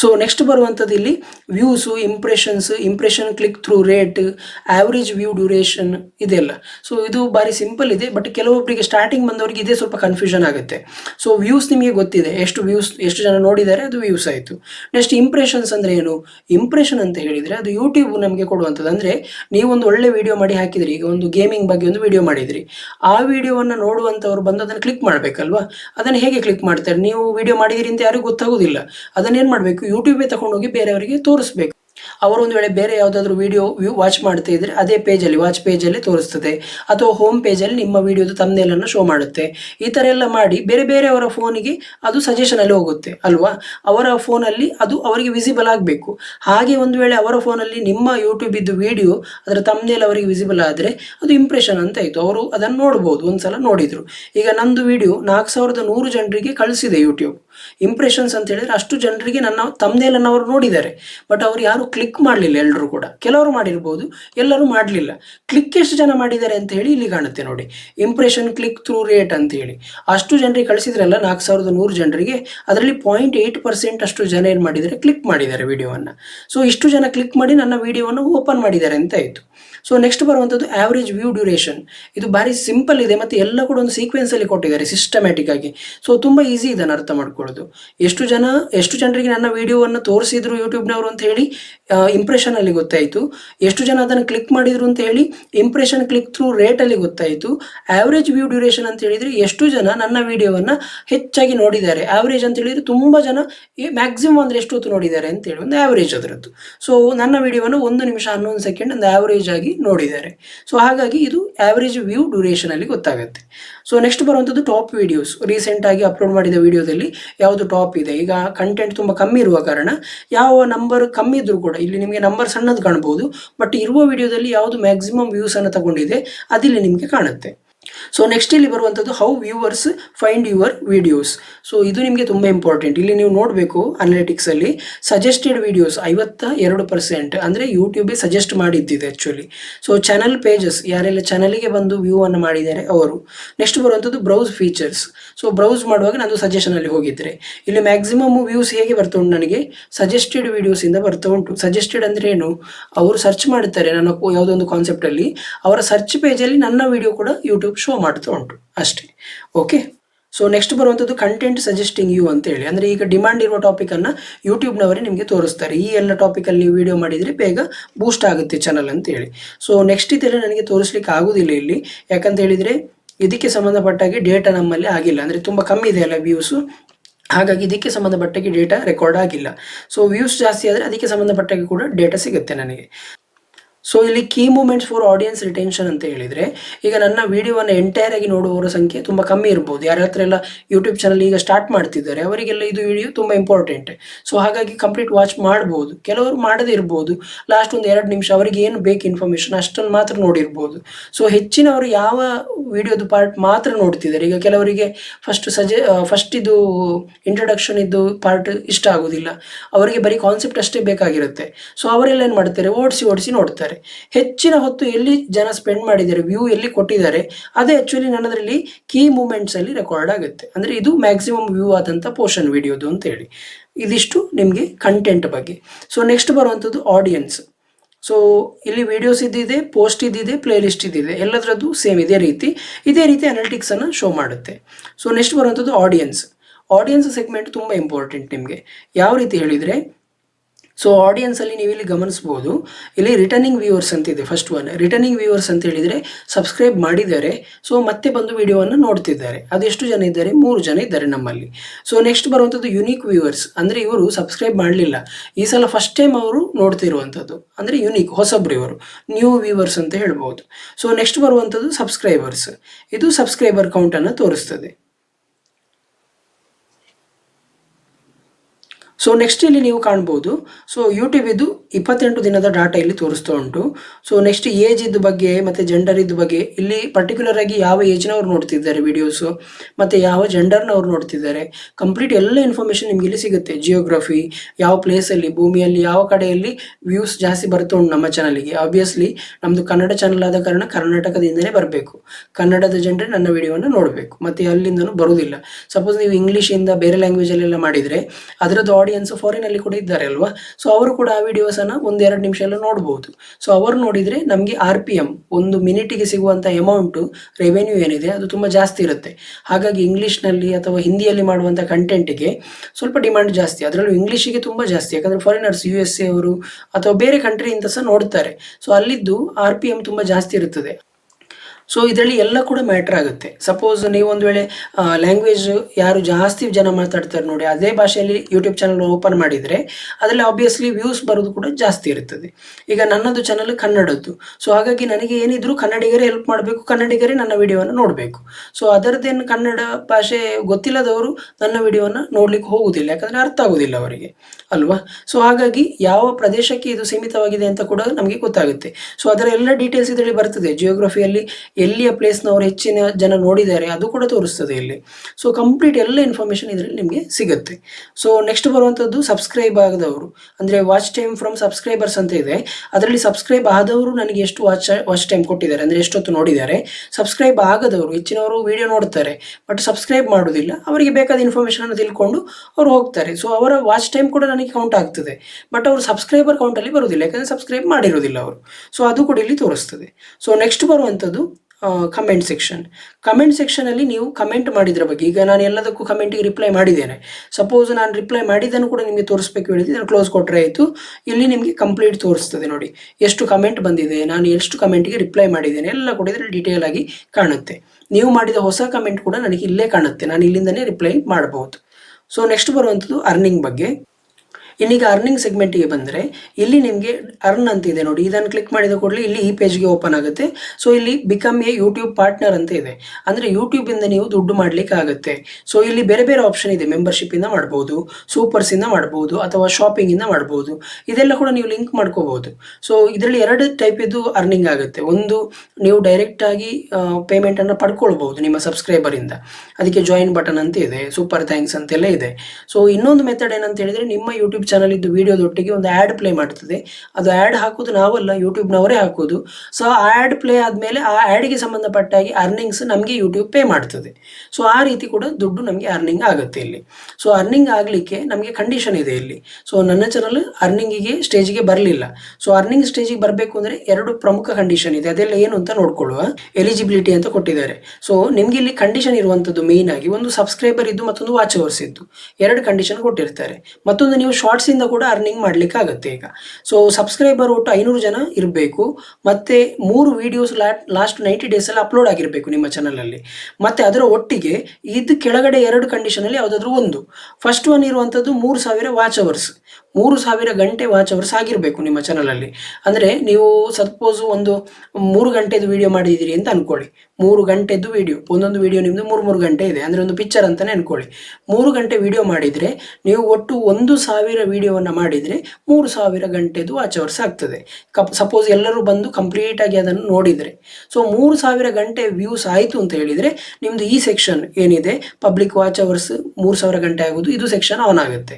ಸೊ ನೆಕ್ಸ್ಟ್ ಬರುವಂಥದ್ದು ಇಲ್ಲಿ views impressions impression click through rate average view duration ಇದೆಲ್ಲ. ಸೊ ಇದು ಭಾರಿ ಸಿಂಪಲ್ ಇದೆ ಬಟ್ ಕೆಲವೊಬ್ಬರಿಗೆ ಸ್ಟಾರ್ಟಿಂಗ್ ಬಂದವರಿಗೆ ಇದೇ ಸ್ವಲ್ಪ ಕನ್ಫ್ಯೂಷನ್ ಆಗುತ್ತೆ. ಸೊ ವ್ಯೂಸ್ ನಿಮಗೆ ಗೊತ್ತಿದೆ, ಎಷ್ಟು ವ್ಯೂಸ್ ಎಷ್ಟು ಜನ ನೋಡಿದ್ದಾರೆ, ಅದು ವ್ಯೂಸ್ ಆಯಿತು. ನೆಕ್ಸ್ಟ್ ಇಂಪ್ರೆಷನ್ಸ್ ಅಂದರೆ ಏನು? ಇಂಪ್ರೆಷನ್ ಅಂತ ಹೇಳಿದರೆ ಅದು ಯೂಟ್ಯೂಬ್ ನಮಗೆ ಕೊಡುವಂಥದ್ದು. ಅಂದರೆ ನೀವೊಂದು ಒಳ್ಳೆ ವಿಡಿಯೋ ಮಾಡಿ ಹಾಕಿದ್ರಿ, ಈಗ ಒಂದು ಗೇಮಿಂಗ್ ಬಗ್ಗೆ ಒಂದು ವಿಡಿಯೋ ಮಾಡಿದ್ರಿ. ಆ ವೀಡಿಯೋವನ್ನು ನೋಡುವಂಥವ್ರು ಬಂದು ಅದನ್ನು ಕ್ಲಿಕ್ ಮಾಡಬೇಕಲ್ವಾ? ಅದನ್ನು ಹೇಗೆ ಕ್ಲಿಕ್ ಮಾಡ್ತಾರೆ? ನೀವು ವಿಡಿಯೋ ಮಾಡಿದಿರಿ ಅಂತ ಯಾರಿಗೂ ಗೊತ್ತಾಗೋದಿಲ್ಲ. ಅದನ್ನೇನು ಮಾಡಬೇಕು? ಯೂಟ್ಯೂಬೇ ತಗೊಂಡೋಗಿ ಬೇರೆಯವರಿಗೆ ತೋರಿಸ್ಬೇಕು. ಅವರು ಒಂದು ವೇಳೆ ಬೇರೆ ಯಾವುದಾದ್ರೂ ವಿಡಿಯೋ ವಾಚ್ ಮಾಡ್ತಾ ಇದ್ರೆ ಅದೇ ಪೇಜಲ್ಲಿ ವಾಚ್ ಪೇಜಲ್ಲಿ ತೋರಿಸ್ತದೆ. ಅಥವಾ ಹೋಮ್ ಪೇಜಲ್ಲಿ ನಿಮ್ಮ ವೀಡಿಯೋದು ತಮ್ಮನೇಲನ್ನು ಶೋ ಮಾಡುತ್ತೆ. ಈ ಥರ ಎಲ್ಲ ಮಾಡಿ ಬೇರೆ ಬೇರೆಯವರ ಫೋನಿಗೆ ಅದು ಸಜೆಷನಲ್ಲಿ ಹೋಗುತ್ತೆ, ಅಲ್ವಾ? ಅವರ ಫೋನಲ್ಲಿ ಅದು ಅವರಿಗೆ ವಿಸಿಬಲ್ ಆಗಬೇಕು. ಹಾಗೆ ಒಂದು ವೇಳೆ ಅವರ ಫೋನಲ್ಲಿ ನಿಮ್ಮ ಯೂಟ್ಯೂಬ್ ಇದ್ದು ವಿಡಿಯೋ ಅದರ ತಮ್ಮನೇಲ್ ಅವರಿಗೆ ವಿಸಿಬಲ್ ಆದರೆ ಅದು ಇಂಪ್ರೆಷನ್ ಅಂತ ಇತ್ತು ಅವರು ಅದನ್ನು ನೋಡ್ಬೋದು, ಒಂದ್ಸಲ ನೋಡಿದರು. ಈಗ ನಂದು ವಿಡಿಯೋ ನಾಲ್ಕು ಸಾವಿರದ ನೂರು ಜನರಿಗೆ ಕಳಿಸಿದೆ ಯೂಟ್ಯೂಬ್ ಇಂಪ್ರೆಷನ್ಸ್ ಅಂತ ಹೇಳಿದ್ರೆ ಅಷ್ಟು ಜನರಿಗೆ ನನ್ನ ತಮ್ಮನೇಲನ್ನು ಅವರು ನೋಡಿದ್ದಾರೆ. ಬಟ್ ಅವರು ಯಾರು ಕ್ಲಿಕ್ ಮಾಡಲಿಲ್ಲ ಎಲ್ಲರೂ ಕೂಡ. ಕೆಲವರು ಮಾಡಿರ್ಬೋದು, ಎಲ್ಲರೂ ಮಾಡಲಿಲ್ಲ. ಕ್ಲಿಕ್ ಎಷ್ಟು ಜನ ಮಾಡಿದ್ದಾರೆ ಅಂತ ಹೇಳಿ ಇಲ್ಲಿ ಕಾಣುತ್ತೆ ನೋಡಿ. ಇಂಪ್ರೆಷನ್ ಕ್ಲಿಕ್ ಥ್ರೂ ರೇಟ್ ಅಂತ ಹೇಳಿ. ಅಷ್ಟು ಜನರಿಗೆ ಕಳಿಸಿದ್ರಲ್ಲ ನಾಲ್ಕು ಸಾವಿರದ ನೂರು ಜನರಿಗೆ, ಅದರಲ್ಲಿ ಪಾಯಿಂಟ್ ಏಯ್ಟ್ ಪರ್ಸೆಂಟ್ ಅಷ್ಟು ಜನ ಏನು ಮಾಡಿದ್ದಾರೆ ಕ್ಲಿಕ್ ಮಾಡಿದ್ದಾರೆ ವಿಡಿಯೋವನ್ನು ಸೊ ಇಷ್ಟು ಜನ ಕ್ಲಿಕ್ ಮಾಡಿ ನನ್ನ ವಿಡಿಯೋವನ್ನು ಓಪನ್ ಮಾಡಿದ್ದಾರೆ ಅಂತ ಆಯಿತು. ಸೊ ನೆಕ್ಸ್ಟ್ ಬರುವಂಥದ್ದು ಆವ್ರೇಜ್ ವ್ಯೂ ಡ್ಯೂರೇಷನ್ ಇದು ಭಾರಿ ಸಿಂಪಲ್ ಇದೆ ಮತ್ತು ಎಲ್ಲ ಕೂಡ ಒಂದು ಸೀಕ್ವೆನ್ಸಲ್ಲಿ ಕೊಟ್ಟಿದ್ದಾರೆ ಸಿಸ್ಟಮ್ಯಾಟಿಕ್ ಆಗಿ. ಸೊ ತುಂಬ ಈಸಿ ಇದನ್ನು ಅರ್ಥ ಮಾಡ್ಕೊಳ್ಳೋದು. ಎಷ್ಟು ಜನ, ಎಷ್ಟು ಜನರಿಗೆ ನನ್ನ ವಿಡಿಯೋವನ್ನು ತೋರಿಸಿದ್ರು ಯೂಟ್ಯೂಬ್ನವರು ಅಂತ ಹೇಳಿ ಇಂಪ್ರೆಷನಲ್ಲಿ ಗೊತ್ತಾಯಿತು. ಎಷ್ಟು ಜನ ಅದನ್ನು ಕ್ಲಿಕ್ ಮಾಡಿದ್ರು ಅಂತ ಹೇಳಿ ಇಂಪ್ರೆಷನ್ ಕ್ಲಿಕ್ ಥ್ರೂ ರೇಟಲ್ಲಿ ಗೊತ್ತಾಯಿತು. ಆವ್ರೇಜ್ ವ್ಯೂ ಡ್ಯೂರೇಷನ್ ಅಂತ ಹೇಳಿದರೆ ಎಷ್ಟು ಜನ ನನ್ನ ವಿಡಿಯೋವನ್ನು ಹೆಚ್ಚಾಗಿ ನೋಡಿದ್ದಾರೆ. ಆವ್ರೇಜ್ ಅಂತ ಹೇಳಿದರೆ ತುಂಬ ಜನ ಮ್ಯಾಕ್ಸಿಮಮ್ ಅಂದರೆ ಎಷ್ಟು ಹೊತ್ತು ನೋಡಿದ್ದಾರೆ ಅಂತ ಹೇಳಿ ಒಂದು ಆವ್ರೇಜ್ ಅದರದ್ದು. ಸೊ ನನ್ನ ವಿಡಿಯೋವನ್ನು ಒಂದು ನಿಮಿಷ ಹನ್ನೊಂದು ಸೆಕೆಂಡ್ ಒಂದು ಆವ್ರೇಜ್ ಆಗಿ ನೋಡಿದ್ದಾರೆ. ಸೊ ಹಾಗಾಗಿ ಇದು ಆವ್ರೇಜ್ ವ್ಯೂ ಡ್ಯೂರೇಷನಲ್ಲಿ ಗೊತ್ತಾಗುತ್ತೆ. ಸೊ ನೆಕ್ಸ್ಟ್ ಬರುವಂಥದ್ದು ಟಾಪ್ ವಿಡಿಯೋಸ್ ರೀಸೆಂಟಾಗಿ ಅಪ್ಲೋಡ್ ಮಾಡಿದ ವಿಡಿಯೋದಲ್ಲಿ ಯಾವುದು ಟಾಪ್ ಇದೆ? ಈಗ ಕಂಟೆಂಟ್ ತುಂಬ ಕಮ್ಮಿ ಇರುವ ಕಾರಣ ಯಾವ ನಂಬರ್ ಕಮ್ಮಿ ಇದ್ದರೂ ಕೂಡ, ಇಲ್ಲಿ ನಿಮಗೆ ನಂಬರ್ ಸಣ್ಣದು ಕಾಣ್ಬೋದು ಬಟ್ ಇರುವ ವಿಡಿಯೋದಲ್ಲಿ ಯಾವುದು ಮ್ಯಾಕ್ಸಿಮಮ್ ವ್ಯೂಸನ್ನು ತಗೊಂಡಿದೆ, ಅದಿಲ್ಲಿ ನಿಮಗೆ ಕಾಣುತ್ತೆ. ಸೊ ನೆಕ್ಸ್ಟ್ ಇಲ್ಲಿ ಬರುವಂಥದ್ದು how viewers find your videos so ಇದು ನಿಮಗೆ ತುಂಬ ಇಂಪಾರ್ಟೆಂಟ್ ಇಲ್ಲಿ ನೀವು ನೋಡಬೇಕು ಅನಾಲಿಟಿಕ್ಸಲ್ಲಿ ಸಜೆಸ್ಟೆಡ್ ವಿಡಿಯೋಸ್ ಐವತ್ತ ಎರಡು ಪರ್ಸೆಂಟ್ ಅಂದರೆ ಯೂಟ್ಯೂಬೇ ಸಜೆಸ್ಟ್ ಮಾಡಿದ್ದಿದೆ ಆ್ಯಕ್ಚುಲಿ ಸೊ ಚಾನಲ್ ಪೇಜಸ್ ಯಾರೆಲ್ಲ ಚಾನಲಿಗೆ ಬಂದು ವ್ಯೂ ಅನ್ನು ಮಾಡಿದ್ದಾರೆ ಅವರು. ನೆಕ್ಸ್ಟ್ ಬರುವಂಥದ್ದು ಬ್ರೌಸ್ ಫೀಚರ್ಸ್ ಸೊ ಬ್ರೌಸ್ ಮಾಡುವಾಗ ನಂದು ಸಜೆಷನಲ್ಲಿ ಹೋಗಿದ್ದರೆ ಇಲ್ಲಿ ಮ್ಯಾಕ್ಸಿಮಮ್ ವ್ಯೂಸ್ ಹೇಗೆ ಬರ್ತಾ ಉಂಟು ನನಗೆ? ಸಜೆಸ್ಟೆಡ್ ವಿಡಿಯೋಸಿಂದ ಬರ್ತಾ ಉಂಟು. ಸಜೆಸ್ಟೆಡ್ ಅಂದರೆ ಏನು? ಅವರು ಸರ್ಚ್ ಮಾಡ್ತಾರೆ ನನ್ನ ಯಾವುದೊಂದು ಕಾನ್ಸೆಪ್ಟಲ್ಲಿ ಅವರ ಸರ್ಚ್ ಪೇಜಲ್ಲಿ ನನ್ನ ವಿಡಿಯೋ ಕೂಡ ಯೂಟ್ಯೂಬ್ ಶೋ ಮಾಡ್ತಾ ಉಂಟು. ಅಷ್ಟೇ. ಓಕೆ ಸೊ ನೆಕ್ಸ್ಟ್ ಬರುವಂಥದ್ದು ಕಂಟೆಂಟ್ ಸಜೆಸ್ಟಿಂಗ್ ಯು ಅಂತ ಹೇಳಿ ಅಂದರೆ ಈಗ ಡಿಮ್ಯಾಂಡ್ ಇರುವ ಟಾಪಿಕನ್ನು ಯೂಟ್ಯೂಬ್ನವರೇ ನಿಮಗೆ ತೋರಿಸ್ತಾರೆ. ಈ ಎಲ್ಲ ಟಾಪಿಕಲ್ಲಿ ನೀವು ವೀಡಿಯೋ ಮಾಡಿದರೆ ಬೇಗ ಬೂಸ್ಟ್ ಆಗುತ್ತೆ ಚಾನಲ್ ಅಂತ ಹೇಳಿ ಸೊ ನೆಕ್ಸ್ಟ್ ಇದೆಲ್ಲ ನನಗೆ ತೋರಿಸ್ಲಿಕ್ಕೆ ಆಗೋದಿಲ್ಲ ಇಲ್ಲಿ. ಯಾಕಂತ ಹೇಳಿದರೆ ಇದಕ್ಕೆ ಸಂಬಂಧಪಟ್ಟಾಗಿ ಡೇಟಾ ನಮ್ಮಲ್ಲಿ ಆಗಿಲ್ಲ. ಅಂದರೆ ತುಂಬ ಕಮ್ಮಿ ಇದೆ ಅಲ್ಲ ವ್ಯೂಸು ಹಾಗಾಗಿ ಇದಕ್ಕೆ ಸಂಬಂಧಪಟ್ಟಾಗಿ ಡೇಟಾ ರೆಕಾರ್ಡ್ ಆಗಿಲ್ಲ. ಸೊ ವ್ಯೂಸ್ ಜಾಸ್ತಿ ಆದರೆ ಅದಕ್ಕೆ ಸಂಬಂಧಪಟ್ಟಾಗಿ ಕೂಡ ಡೇಟಾ ಸಿಗುತ್ತೆ ನನಗೆ. ಸೊ ಇಲ್ಲಿ key moments for audience retention ಅಂತ ಹೇಳಿದರೆ, ಈಗ ನನ್ನ ವಿಡಿಯೋವನ್ನು ಎಂಟೈರ್ ಆಗಿ ನೋಡುವವರ ಸಂಖ್ಯೆ ತುಂಬ ಕಮ್ಮಿ ಇರ್ಬೋದು. ಯಾರ ಹತ್ರ ಎಲ್ಲ ಯೂಟ್ಯೂಬ್ ಚಾನಲ್ ಈಗ ಸ್ಟಾರ್ಟ್ ಮಾಡ್ತಿದ್ದಾರೆ, ಅವರಿಗೆಲ್ಲ ಇದು ವಿಡಿಯೋ ತುಂಬ ಇಂಪಾರ್ಟೆಂಟ್ ಸೊ ಹಾಗಾಗಿ ಕಂಪ್ಲೀಟ್ ವಾಚ್ ಮಾಡ್ಬೋದು. ಕೆಲವರು ಮಾಡದೇ ಇರ್ಬೋದು. ಲಾಸ್ಟ್ ಒಂದು ಎರಡು ನಿಮಿಷ ಅವರಿಗೆ ಏನು ಬೇಕು ಇನ್ಫಾರ್ಮೇಷನ್ ಅಷ್ಟನ್ನು ಮಾತ್ರ ನೋಡಿರ್ಬೋದು. ಸೊ ಹೆಚ್ಚಿನವರು ಯಾವ ವಿಡಿಯೋದು ಪಾರ್ಟ್ ಮಾತ್ರ ನೋಡ್ತಿದ್ದಾರೆ. ಈಗ ಕೆಲವರಿಗೆ ಫಸ್ಟ್ ಸಜೆ ಫಸ್ಟ್ ಇದು ಇಂಟ್ರಡಕ್ಷನ್ ಇದ್ದು ಪಾರ್ಟ್ ಇಷ್ಟ ಆಗೋದಿಲ್ಲ. ಅವರಿಗೆ ಬರೀ ಕಾನ್ಸೆಪ್ಟ್ ಅಷ್ಟೇ ಬೇಕಾಗಿರುತ್ತೆ. ಸೊ ಅವರೆಲ್ಲ ಏನು ಮಾಡ್ತಾರೆ? ಓಡಿಸಿ ಓಡಿಸಿ ನೋಡ್ತಾರೆ. ಹೆಚ್ಚಿನ ಹೊತ್ತು ಎಲ್ಲಿ ಜನ ಸ್ಪೆಂಡ್ ಮಾಡಿದ್ದಾರೆ ವ್ಯೂ ಎಲ್ಲಿ ಕೊಟ್ಟಿದ್ದಾರೆ, ಅದೇ ಆ್ಯಕ್ಚುಲಿ ನನ್ನದರಲ್ಲಿ ಕೀ ಮೂಮೆಂಟ್ಸಲ್ಲಿ ರೆಕಾರ್ಡ್ ಆಗುತ್ತೆ. ಅಂದರೆ ಇದು ಮ್ಯಾಕ್ಸಿಮಮ್ ವ್ಯೂ ಆದಂಥ ಪೋರ್ಷನ್ ವಿಡಿಯೋದು ಅಂತೇಳಿ ಇದಿಷ್ಟು ನಿಮಗೆ ಕಂಟೆಂಟ್ ಬಗ್ಗೆ. ಸೊ ನೆಕ್ಸ್ಟ್ ಬರುವಂಥದ್ದು ಆಡಿಯನ್ಸ್ ಸೊ ಇಲ್ಲಿ ವಿಡಿಯೋಸ್ ಇದ್ದಿದೆ ಪೋಸ್ಟ್ ಇದ್ದಿದೆ ಪ್ಲೇಲಿಸ್ಟ್ ಇದ್ದಿದೆ, ಎಲ್ಲದರದ್ದು ಸೇಮ್ ಇದೇ ರೀತಿ. ಇದೇ ರೀತಿ ಅನಾಲಿಟಿಕ್ಸನ್ನು ಶೋ ಮಾಡುತ್ತೆ. ಸೊ ನೆಕ್ಸ್ಟ್ ಬರುವಂಥದ್ದು ಆಡಿಯನ್ಸ್ ಆಡಿಯನ್ಸ್ ಸೆಗ್ಮೆಂಟ್ ತುಂಬ ಇಂಪಾರ್ಟೆಂಟ್ ನಿಮಗೆ. ಯಾವ ರೀತಿ ಹೇಳಿದರೆ ಸೊ ಆಡಿಯನ್ಸಲ್ಲಿ ನೀವು ಇಲ್ಲಿ ಗಮನಿಸ್ಬೋದು, ಇಲ್ಲಿ ರಿಟರ್ನಿಂಗ್ ವ್ಯೂವರ್ಸ್ ಅಂತಿದೆ ಫಸ್ಟ್ ಒನ್ ರಿಟರ್ನಿಂಗ್ ವ್ಯೂವರ್ಸ್ ಅಂತ ಹೇಳಿದರೆ ಸಬ್ಸ್ಕ್ರೈಬ್ ಮಾಡಿದ್ದಾರೆ ಸೊ ಮತ್ತೆ ಬಂದು ವಿಡಿಯೋವನ್ನು ನೋಡ್ತಿದ್ದಾರೆ. ಅದೆಷ್ಟು ಜನ ಇದ್ದಾರೆ? ಮೂರು ಜನ ಇದ್ದಾರೆ ನಮ್ಮಲ್ಲಿ. ಸೊ ನೆಕ್ಸ್ಟ್ ಬರುವಂಥದ್ದು ಯುನೀಕ್ ವ್ಯೂವರ್ಸ್ ಅಂದರೆ ಇವರು ಸಬ್ಸ್ಕ್ರೈಬ್ ಮಾಡಲಿಲ್ಲ. ಈ ಸಲ ಫಸ್ಟ್ ಟೈಮ್ ಅವರು ನೋಡ್ತಿರುವಂಥದ್ದು. ಅಂದರೆ ಯುನೀಕ್ ಹೊಸಬ್ರು ಇವರು. ನ್ಯೂ ವ್ಯೂವರ್ಸ್ ಅಂತ ಹೇಳ್ಬೋದು. ಸೊ ನೆಕ್ಸ್ಟ್ ಬರುವಂಥದ್ದು ಸಬ್ಸ್ಕ್ರೈಬರ್ಸ್ ಇದು ಸಬ್ಸ್ಕ್ರೈಬರ್ ಕೌಂಟನ್ನು ತೋರಿಸ್ತದೆ. ಸೊ ನೆಕ್ಸ್ಟ್ ಇಲ್ಲಿ ನೀವು ಕಾಣ್ಬೋದು. ಸೊ ಯೂಟ್ಯೂಬ್ ಇದು ಇಪ್ಪತ್ತೆಂಟು ದಿನದ ಡಾಟಾ ಇಲ್ಲಿ ತೋರಿಸ್ತಾ ಉಂಟು. ಸೊ ನೆಕ್ಸ್ಟ್ ಏಜ್ ಇದ್ದ ಬಗ್ಗೆ ಮತ್ತು ಜೆಂಡರ್ ಇದ್ದ ಬಗ್ಗೆ ಇಲ್ಲಿ ಪರ್ಟಿಕ್ಯುಲರ್ ಆಗಿ ಯಾವ ಏಜ್ನವ್ರು ನೋಡ್ತಿದ್ದಾರೆ ವಿಡಿಯೋಸು ಮತ್ತು ಯಾವ ಜೆಂಡರ್ನವ್ರು ನೋಡ್ತಿದ್ದಾರೆ. ಕಂಪ್ಲೀಟ್ ಎಲ್ಲ ಇನ್ಫಾರ್ಮೇಷನ್ ನಿಮ್ಗೆ ಇಲ್ಲಿ ಸಿಗುತ್ತೆ. ಜಿಯೋಗ್ರಫಿ ಯಾವ ಪ್ಲೇಸಲ್ಲಿ ಭೂಮಿಯಲ್ಲಿ, ಯಾವ ಕಡೆಯಲ್ಲಿ ವ್ಯೂಸ್ ಜಾಸ್ತಿ ಬರ್ತಾ ಉಂಟು ನಮ್ಮ ಚಾನಲ್ಗೆ ಆಬ್ವಿಯಸ್ಲಿ ನಮ್ಮದು ಕನ್ನಡ ಚಾನಲ್ ಆದ ಕಾರಣ ಕರ್ನಾಟಕದಿಂದಲೇ ಬರಬೇಕು. ಕನ್ನಡದ ಜನರೇ ನನ್ನ ವಿಡಿಯೋವನ್ನು ನೋಡಬೇಕು. ಮತ್ತು ಅಲ್ಲಿಂದನೂ ಬರುವುದಿಲ್ಲ. ಸಪೋಸ್ ನೀವು ಇಂಗ್ಲೀಷಿಂದ ಬೇರೆ ಲ್ಯಾಂಗ್ವೇಜಲ್ಲೆಲ್ಲ ಮಾಡಿದರೆ, ಅದರದ್ದು ಆಡಿಯನ್ಸ್ ಆಡಿಯನ್ಸ್ ಫಾರಿನಲ್ಲಿ ಕೂಡ ಇದ್ದಾರೆ ಅಲ್ವಾ? ಸೊ ಅವರು ಕೂಡ ಆ ವಿಡಿಯೋಸನ್ನು ಒಂದೆರಡು ನಿಮಿಷ ಎಲ್ಲ ನೋಡ್ಬೋದು. ಸೊ ಅವರು ನೋಡಿದರೆ ನಮಗೆ ಆರ್ ಪಿ ಎಂ ಒಂದು ಮಿನಿಟಿಗೆ ಸಿಗುವಂಥ ಅಮೌಂಟು ರೆವೆನ್ಯೂ ಏನಿದೆ, ಅದು ತುಂಬ ಜಾಸ್ತಿ ಇರುತ್ತೆ. ಹಾಗಾಗಿ ಇಂಗ್ಲೀಷ್ನಲ್ಲಿ ಅಥವಾ ಹಿಂದಿಯಲ್ಲಿ ಮಾಡುವಂಥ ಕಂಟೆಂಟಿಗೆ ಸ್ವಲ್ಪ ಡಿಮ್ಯಾಂಡ್ ಜಾಸ್ತಿ. ಅದರಲ್ಲೂ ಇಂಗ್ಲೀಷಿಗೆ ತುಂಬ ಜಾಸ್ತಿ. ಯಾಕಂದರೆ ಫಾರಿನರ್ಸ್ ಯು ಎಸ್ ಎ ಅವರು ಅಥವಾ ಬೇರೆ ಕಂಟ್ರಿಯಿಂದ ಸಹ ನೋಡ್ತಾರೆ. ಸೊ ಅಲ್ಲಿದ್ದು ಆರ್ ಪಿ ಎಂ ತುಂಬ ಜಾಸ್ತಿ ಇರುತ್ತದೆ. ಸೊ ಇದರಲ್ಲಿ ಎಲ್ಲ ಕೂಡ ಮ್ಯಾಟ್ರ್ ಆಗುತ್ತೆ. ಸಪೋಸ್ ನೀವು ಒಂದು ವೇಳೆ ಲ್ಯಾಂಗ್ವೇಜ್ ಯಾರು ಜಾಸ್ತಿ ಜನ ಮಾತಾಡ್ತಾರೆ ನೋಡಿ, ಅದೇ ಭಾಷೆಯಲ್ಲಿ ಯೂಟ್ಯೂಬ್ ಚಾನಲ್ ಓಪನ್ ಮಾಡಿದರೆ, ಅದರಲ್ಲಿ ಆಬ್ವಿಯಸ್ಲಿ ವ್ಯೂಸ್ ಬರೋದು ಕೂಡ ಜಾಸ್ತಿ ಇರ್ತದೆ. ಈಗ ನನ್ನದು ಚಾನಲ್ ಕನ್ನಡದ್ದು. ಸೊ ಹಾಗಾಗಿ ನನಗೆ ಏನಿದ್ರು ಕನ್ನಡಿಗರೇ ಹೆಲ್ಪ್ ಮಾಡಬೇಕು, ಕನ್ನಡಿಗರೇ ನನ್ನ ವಿಡಿಯೋವನ್ನು ನೋಡಬೇಕು. ಸೊ ಅದರದ್ದೇನು ಕನ್ನಡ ಭಾಷೆ ಗೊತ್ತಿಲ್ಲದವರು ನನ್ನ ವಿಡಿಯೋವನ್ನು ನೋಡ್ಲಿಕ್ಕೆ ಹೋಗುವುದಿಲ್ಲ ಯಾಕಂದರೆ ಅರ್ಥ ಆಗೋದಿಲ್ಲ ಅವರಿಗೆ. ಅಲ್ವಾ? ಸೊ ಹಾಗಾಗಿ ಯಾವ ಪ್ರದೇಶಕ್ಕೆ ಇದು ಸೀಮಿತವಾಗಿದೆ ಅಂತ ಕೂಡ ನಮಗೆ ಗೊತ್ತಾಗುತ್ತೆ. ಸೊ ಅದರ ಎಲ್ಲ ಡೀಟೇಲ್ಸ್ ಇದರಲ್ಲಿ ಬರ್ತದೆ. ಜಿಯೋಗ್ರಫಿಯಲ್ಲಿ ಎಲ್ಲಿಯ ಪ್ಲೇಸ್ನವರು ಹೆಚ್ಚಿನ ಜನ ನೋಡಿದ್ದಾರೆ ಅದು ಕೂಡ ತೋರಿಸ್ತದೆ ಇಲ್ಲಿ. ಸೊ ಕಂಪ್ಲೀಟ್ ಎಲ್ಲ ಇನ್ಫಾರ್ಮೇಷನ್ ಇದರಲ್ಲಿ ನಿಮಗೆ ಸಿಗುತ್ತೆ. ಸೊ ನೆಕ್ಸ್ಟ್ ಬರುವಂಥದ್ದು ಸಬ್ಸ್ಕ್ರೈಬ್ ಆಗದವರು. ಅಂದರೆ ವಾಚ್ ಟೈಮ್ ಫ್ರಮ್ ಸಬ್ಸ್ಕ್ರೈಬರ್ಸ್ ಅಂತ ಇದೆ. ಅದರಲ್ಲಿ ಸಬ್ಸ್ಕ್ರೈಬ್ ಆದವರು ನನಗೆ ಎಷ್ಟು ವಾಚ್ ವಾಚ್ ಟೈಮ್ ಕೊಟ್ಟಿದ್ದಾರೆ, ಅಂದರೆ ಎಷ್ಟೊತ್ತು ನೋಡಿದ್ದಾರೆ. ಸಬ್ಸ್ಕ್ರೈಬ್ ಆಗದವರು, ಹೆಚ್ಚಿನವರು ವಿಡಿಯೋ ನೋಡ್ತಾರೆ ಬಟ್ ಸಬ್ಸ್ಕ್ರೈಬ್ ಮಾಡೋದಿಲ್ಲ ಅವರಿಗೆ ಬೇಕಾದ ಇನ್ಫಾರ್ಮೇಷನ್ ತಿಳ್ಕೊಂಡು ಅವರು ಹೋಗ್ತಾರೆ. ಸೊ ಅವರ ವಾಚ್ ಟೈಮ್ ಕೂಡ ನನಗೆ ಕೌಂಟ್ ಆಗ್ತದೆ. ಬಟ್ ಅವರು ಸಬ್ಸ್ಕ್ರೈಬರ್ ಕೌಂಟಲ್ಲಿ ಬರೋದಿಲ್ಲ ಯಾಕಂದರೆ ಸಬ್ಸ್ಕ್ರೈಬ್ ಮಾಡಿರೋದಿಲ್ಲ ಅವರು. ಸೊ ಅದು ಕೂಡ ಇಲ್ಲಿ ತೋರಿಸ್ತದೆ. ಸೊ ನೆಕ್ಸ್ಟ್ ಬರುವಂಥದ್ದು ಕಮೆಂಟ್ ಸೆಕ್ಷನ್ ಕಮೆಂಟ್ ಸೆಕ್ಷನಲ್ಲಿ ನೀವು ಕಮೆಂಟ್ ಮಾಡಿದ್ರ ಬಗ್ಗೆ, ಈಗ ನಾನು ಎಲ್ಲದಕ್ಕೂ ಕಮೆಂಟಿಗೆ ರಿಪ್ಲೈ ಮಾಡಿದ್ದೇನೆ. ಸಪೋಸ್ ನಾನು ರಿಪ್ಲೈ ಮಾಡಿದ್ದನ್ನು ಕೂಡ ನಿಮಗೆ ತೋರಿಸ್ಬೇಕು ಹೇಳಿದ್ರೆ ನಾನು ಕ್ಲೋಸ್ ಕೊಟ್ಟರೆ ಆಯಿತು. ಇಲ್ಲಿ ನಿಮಗೆ ಕಂಪ್ಲೀಟ್ ತೋರಿಸ್ತದೆ ನೋಡಿ. ಎಷ್ಟು ಕಮೆಂಟ್ ಬಂದಿದೆ, ನಾನು ಎಷ್ಟು ಕಮೆಂಟಿಗೆ ರಿಪ್ಲೈ ಮಾಡಿದ್ದೇನೆ, ಎಲ್ಲ ಕೂಡ ಇದರಲ್ಲಿ ಡೀಟೇಲ್ ಆಗಿ ಕಾಣುತ್ತೆ. ನೀವು ಮಾಡಿದ ಹೊಸ ಕಮೆಂಟ್ ಕೂಡ ನನಗೆ ಇಲ್ಲೇ ಕಾಣುತ್ತೆ. ನಾನು ಇಲ್ಲಿಂದನೇ ರಿಪ್ಲೈ ಮಾಡಬಹುದು ಸೊ ನೆಕ್ಸ್ಟ್ ಬರುವಂಥದ್ದು ಅರ್ನಿಂಗ್ ಬಗ್ಗೆ. ಇನ್ನೀಗ ಅರ್ನಿಂಗ್ ಸೆಗ್ಮೆಂಟಿಗೆ ಬಂದರೆ, ಇಲ್ಲಿ ನಿಮಗೆ ಅರ್ನ್ ಅಂತ ಇದೆ ನೋಡಿ. ಇದನ್ನು ಕ್ಲಿಕ್ ಮಾಡಿದ ಕೂಡಲೇ ಇಲ್ಲಿ ಈ ಪೇಜ್ಗೆ ಓಪನ್ ಆಗುತ್ತೆ. ಸೊ ಇಲ್ಲಿ ಬಿಕಮ್ ಎ ಯೂಟ್ಯೂಬ್ ಪಾರ್ಟ್ನರ್ ಅಂತ ಇದೆ. ಅಂದರೆ ಯೂಟ್ಯೂಬಿಂದ ನೀವು ದುಡ್ಡು ಮಾಡಲಿಕ್ಕೆ ಆಗುತ್ತೆ ಸೊ ಇಲ್ಲಿ ಬೇರೆ ಬೇರೆ ಆಪ್ಷನ್ ಇದೆ. ಮೆಂಬರ್ಶಿಪ್ಪಿಂದ ಮಾಡ್ಬೋದು ಸೂಪರ್ಸಿಂದ ಮಾಡ್ಬೋದು, ಅಥವಾ ಶಾಪಿಂಗಿಂದ ಮಾಡ್ಬೋದು. ಇದೆಲ್ಲ ಕೂಡ ನೀವು ಲಿಂಕ್ ಮಾಡ್ಕೋಬಹುದು. ಸೊ ಇದರಲ್ಲಿ ಎರಡು ಟೈಪ್ ಇದು ಅರ್ನಿಂಗ್ ಆಗುತ್ತೆ. ಒಂದು, ನೀವು ಡೈರೆಕ್ಟಾಗಿ ಪೇಮೆಂಟನ್ನು ಪಡ್ಕೊಳ್ಬೋದು ನಿಮ್ಮ ಸಬ್ಸ್ಕ್ರೈಬರಿಂದ ಅದಕ್ಕೆ ಜಾಯಿನ್ ಬಟನ್ ಅಂತ ಇದೆ ಸೂಪರ್ ಥ್ಯಾಂಕ್ಸ್ ಅಂತೆಲ್ಲ ಇದೆ. ಸೊ ಇನ್ನೊಂದು ಮೆಥಡ್ ಏನಂತ ಹೇಳಿದರೆ, ನಿಮ್ಮ ಯೂಟ್ಯೂಬ್ ಚಾನಲ್ ಇದ್ದು ವಿಡಿಯೋದೊಟ್ಟಿಗೆ ಒಂದು ಆ್ಯಡ್ ಪ್ಲೇ ಮಾಡ್ತದೆ. ಅದು ಆ್ಯಡ್ ಹಾಕೋದು ನಾವಲ್ಲ ಯೂಟ್ಯೂಬ್ನವರೇ ಹಾಕೋದು ಸೊ ಆ ಆ್ಯಡ್ ಪ್ಲೇ ಆದಮೇಲೆ ಆ ಆ್ಯಡ್ಗೆ ಸಂಬಂಧಪಟ್ಟಾಗಿ ಅರ್ನಿಂಗ್ಸ್ ನಮಗೆ ಯೂಟ್ಯೂಬ್ ಪೇ ಮಾಡ್ತದೆ. ಸೊ ಆ ರೀತಿ ಕೂಡ ದುಡ್ಡು ನಮಗೆ ಅರ್ನಿಂಗ್ ಆಗುತ್ತೆ ಇಲ್ಲಿ. ಸೊ ಅರ್ನಿಂಗ್ ಆಗಲಿಕ್ಕೆ ನಮಗೆ ಕಂಡೀಷನ್ ಇದೆ ಇಲ್ಲಿ. ಸೊ ನನ್ನ ಚಾನಲ್ ಅರ್ನಿಂಗಿಗೆ ಸ್ಟೇಜಿಗೆ ಬರಲಿಲ್ಲ. ಸೊ ಅರ್ನಿಂಗ್ ಸ್ಟೇಜಿಗೆ ಬರಬೇಕು ಅಂದರೆ ಎರಡು ಪ್ರಮುಖ ಕಂಡೀಷನ್ ಇದೆ. ಅದೆಲ್ಲ ಏನು ಅಂತ ನೋಡ್ಕೊಳ್ಳುವ. ಎಲಿಜಿಬಿಲಿಟಿ ಅಂತ ಕೊಟ್ಟಿದ್ದಾರೆ. ಸೊ ನಿಮಗೆ ಇಲ್ಲಿ ಕಂಡೀಷನ್ ಇರುವಂಥದ್ದು ಮೇಯ್ನ್ ಆಗಿ ಒಂದು ಸಬ್ಸ್ಕ್ರೈಬರ್ ಇದ್ದು ಮತ್ತೊಂದು ವಾಚ್ ಅವರ್ಸ್ ಇದ್ದು. ಎರಡು ಕಂಡೀಷನ್ ಕೊಟ್ಟಿರ್ತಾರೆ. ಮತ್ತೊಂದು ನೀವು ಶಾರ್ಟ್ಸಿಂದ ಕೂಡ ಅರ್ನಿಂಗ್ ಮಾಡ್ಲಿಕ್ಕೆ ಆಗುತ್ತೆ ಈಗ. ಸೊ ಸಬ್ಸ್ಕ್ರೈಬರ್ ಒಟ್ಟು ಐನೂರು ಜನ ಇರಬೇಕು. ಮತ್ತೆ ಮೂರು ವೀಡಿಯೋಸ್ ಲಾಸ್ಟ್ ನೈಂಟಿ ಡೇಸಲ್ಲಿ ಅಪ್ಲೋಡ್ ಆಗಿರಬೇಕು ನಿಮ್ಮ ಚಾನಲಲ್ಲಿ ಮತ್ತೆ ಅದರ ಒಟ್ಟಿಗೆ ಇದು ಕೆಳಗಡೆ ಎರಡು ಕಂಡೀಷನಲ್ಲಿ ಯಾವುದಾದ್ರೂ ಒಂದು. ಫಸ್ಟ್ ಒನ್ ಇರುವಂಥದ್ದು ಮೂರು ಸಾವಿರ ವಾಚ್ ಅವರ್ಸ್ ಮೂರು ಸಾವಿರ ಗಂಟೆ ವಾಚ್ ಅವರ್ಸ್ ಆಗಿರಬೇಕು ನಿಮ್ಮ ಚಾನಲಲ್ಲಿ ಅಂದರೆ ನೀವು ಸಪೋಸ್ ಒಂದು ಮೂರು ಗಂಟೆದು ವಿಡಿಯೋ ಮಾಡಿದ್ದೀರಿ ಅಂತ ಅನ್ಕೊಳ್ಳಿ. ಮೂರು ಗಂಟೆದು ವಿಡಿಯೋ ಒಂದೊಂದು ವಿಡಿಯೋ ನಿಮ್ಮದು ಮೂರು ಮೂರು ಗಂಟೆ ಇದೆ. ಅಂದರೆ ಒಂದು ಪಿಕ್ಚರ್ ಅಂತಲೇ ಅನ್ಕೊಳ್ಳಿ. ಮೂರು ಗಂಟೆ ವಿಡಿಯೋ ಮಾಡಿದರೆ ನೀವು ಒಟ್ಟು ಒಂದು ಸಾವಿರ ವಿಡಿಯೋವನ್ನು ಮಾಡಿದರೆ ಮೂರು ಸಾವಿರ ಗಂಟೆದು ವಾಚ್ ಅವರ್ಸ್ ಆಗ್ತದೆ. ಕಪ್ ಸಪೋಸ್ ಎಲ್ಲರೂ ಬಂದು ಕಂಪ್ಲೀಟಾಗಿ ಅದನ್ನು ನೋಡಿದರೆ. ಸೊ ಮೂರು ಸಾವಿರ ಗಂಟೆ ವ್ಯೂಸ್ ಆಯಿತು ಅಂತ ಹೇಳಿದರೆ ನಿಮ್ಮದು ಈ ಸೆಕ್ಷನ್ ಏನಿದೆ? ಪಬ್ಲಿಕ್ ವಾಚ್ ಅವರ್ಸ್ ಮೂರು ಸಾವಿರ ಗಂಟೆ ಆಗೋದು, ಇದು ಸೆಕ್ಷನ್ ಆನ್ ಆಗುತ್ತೆ.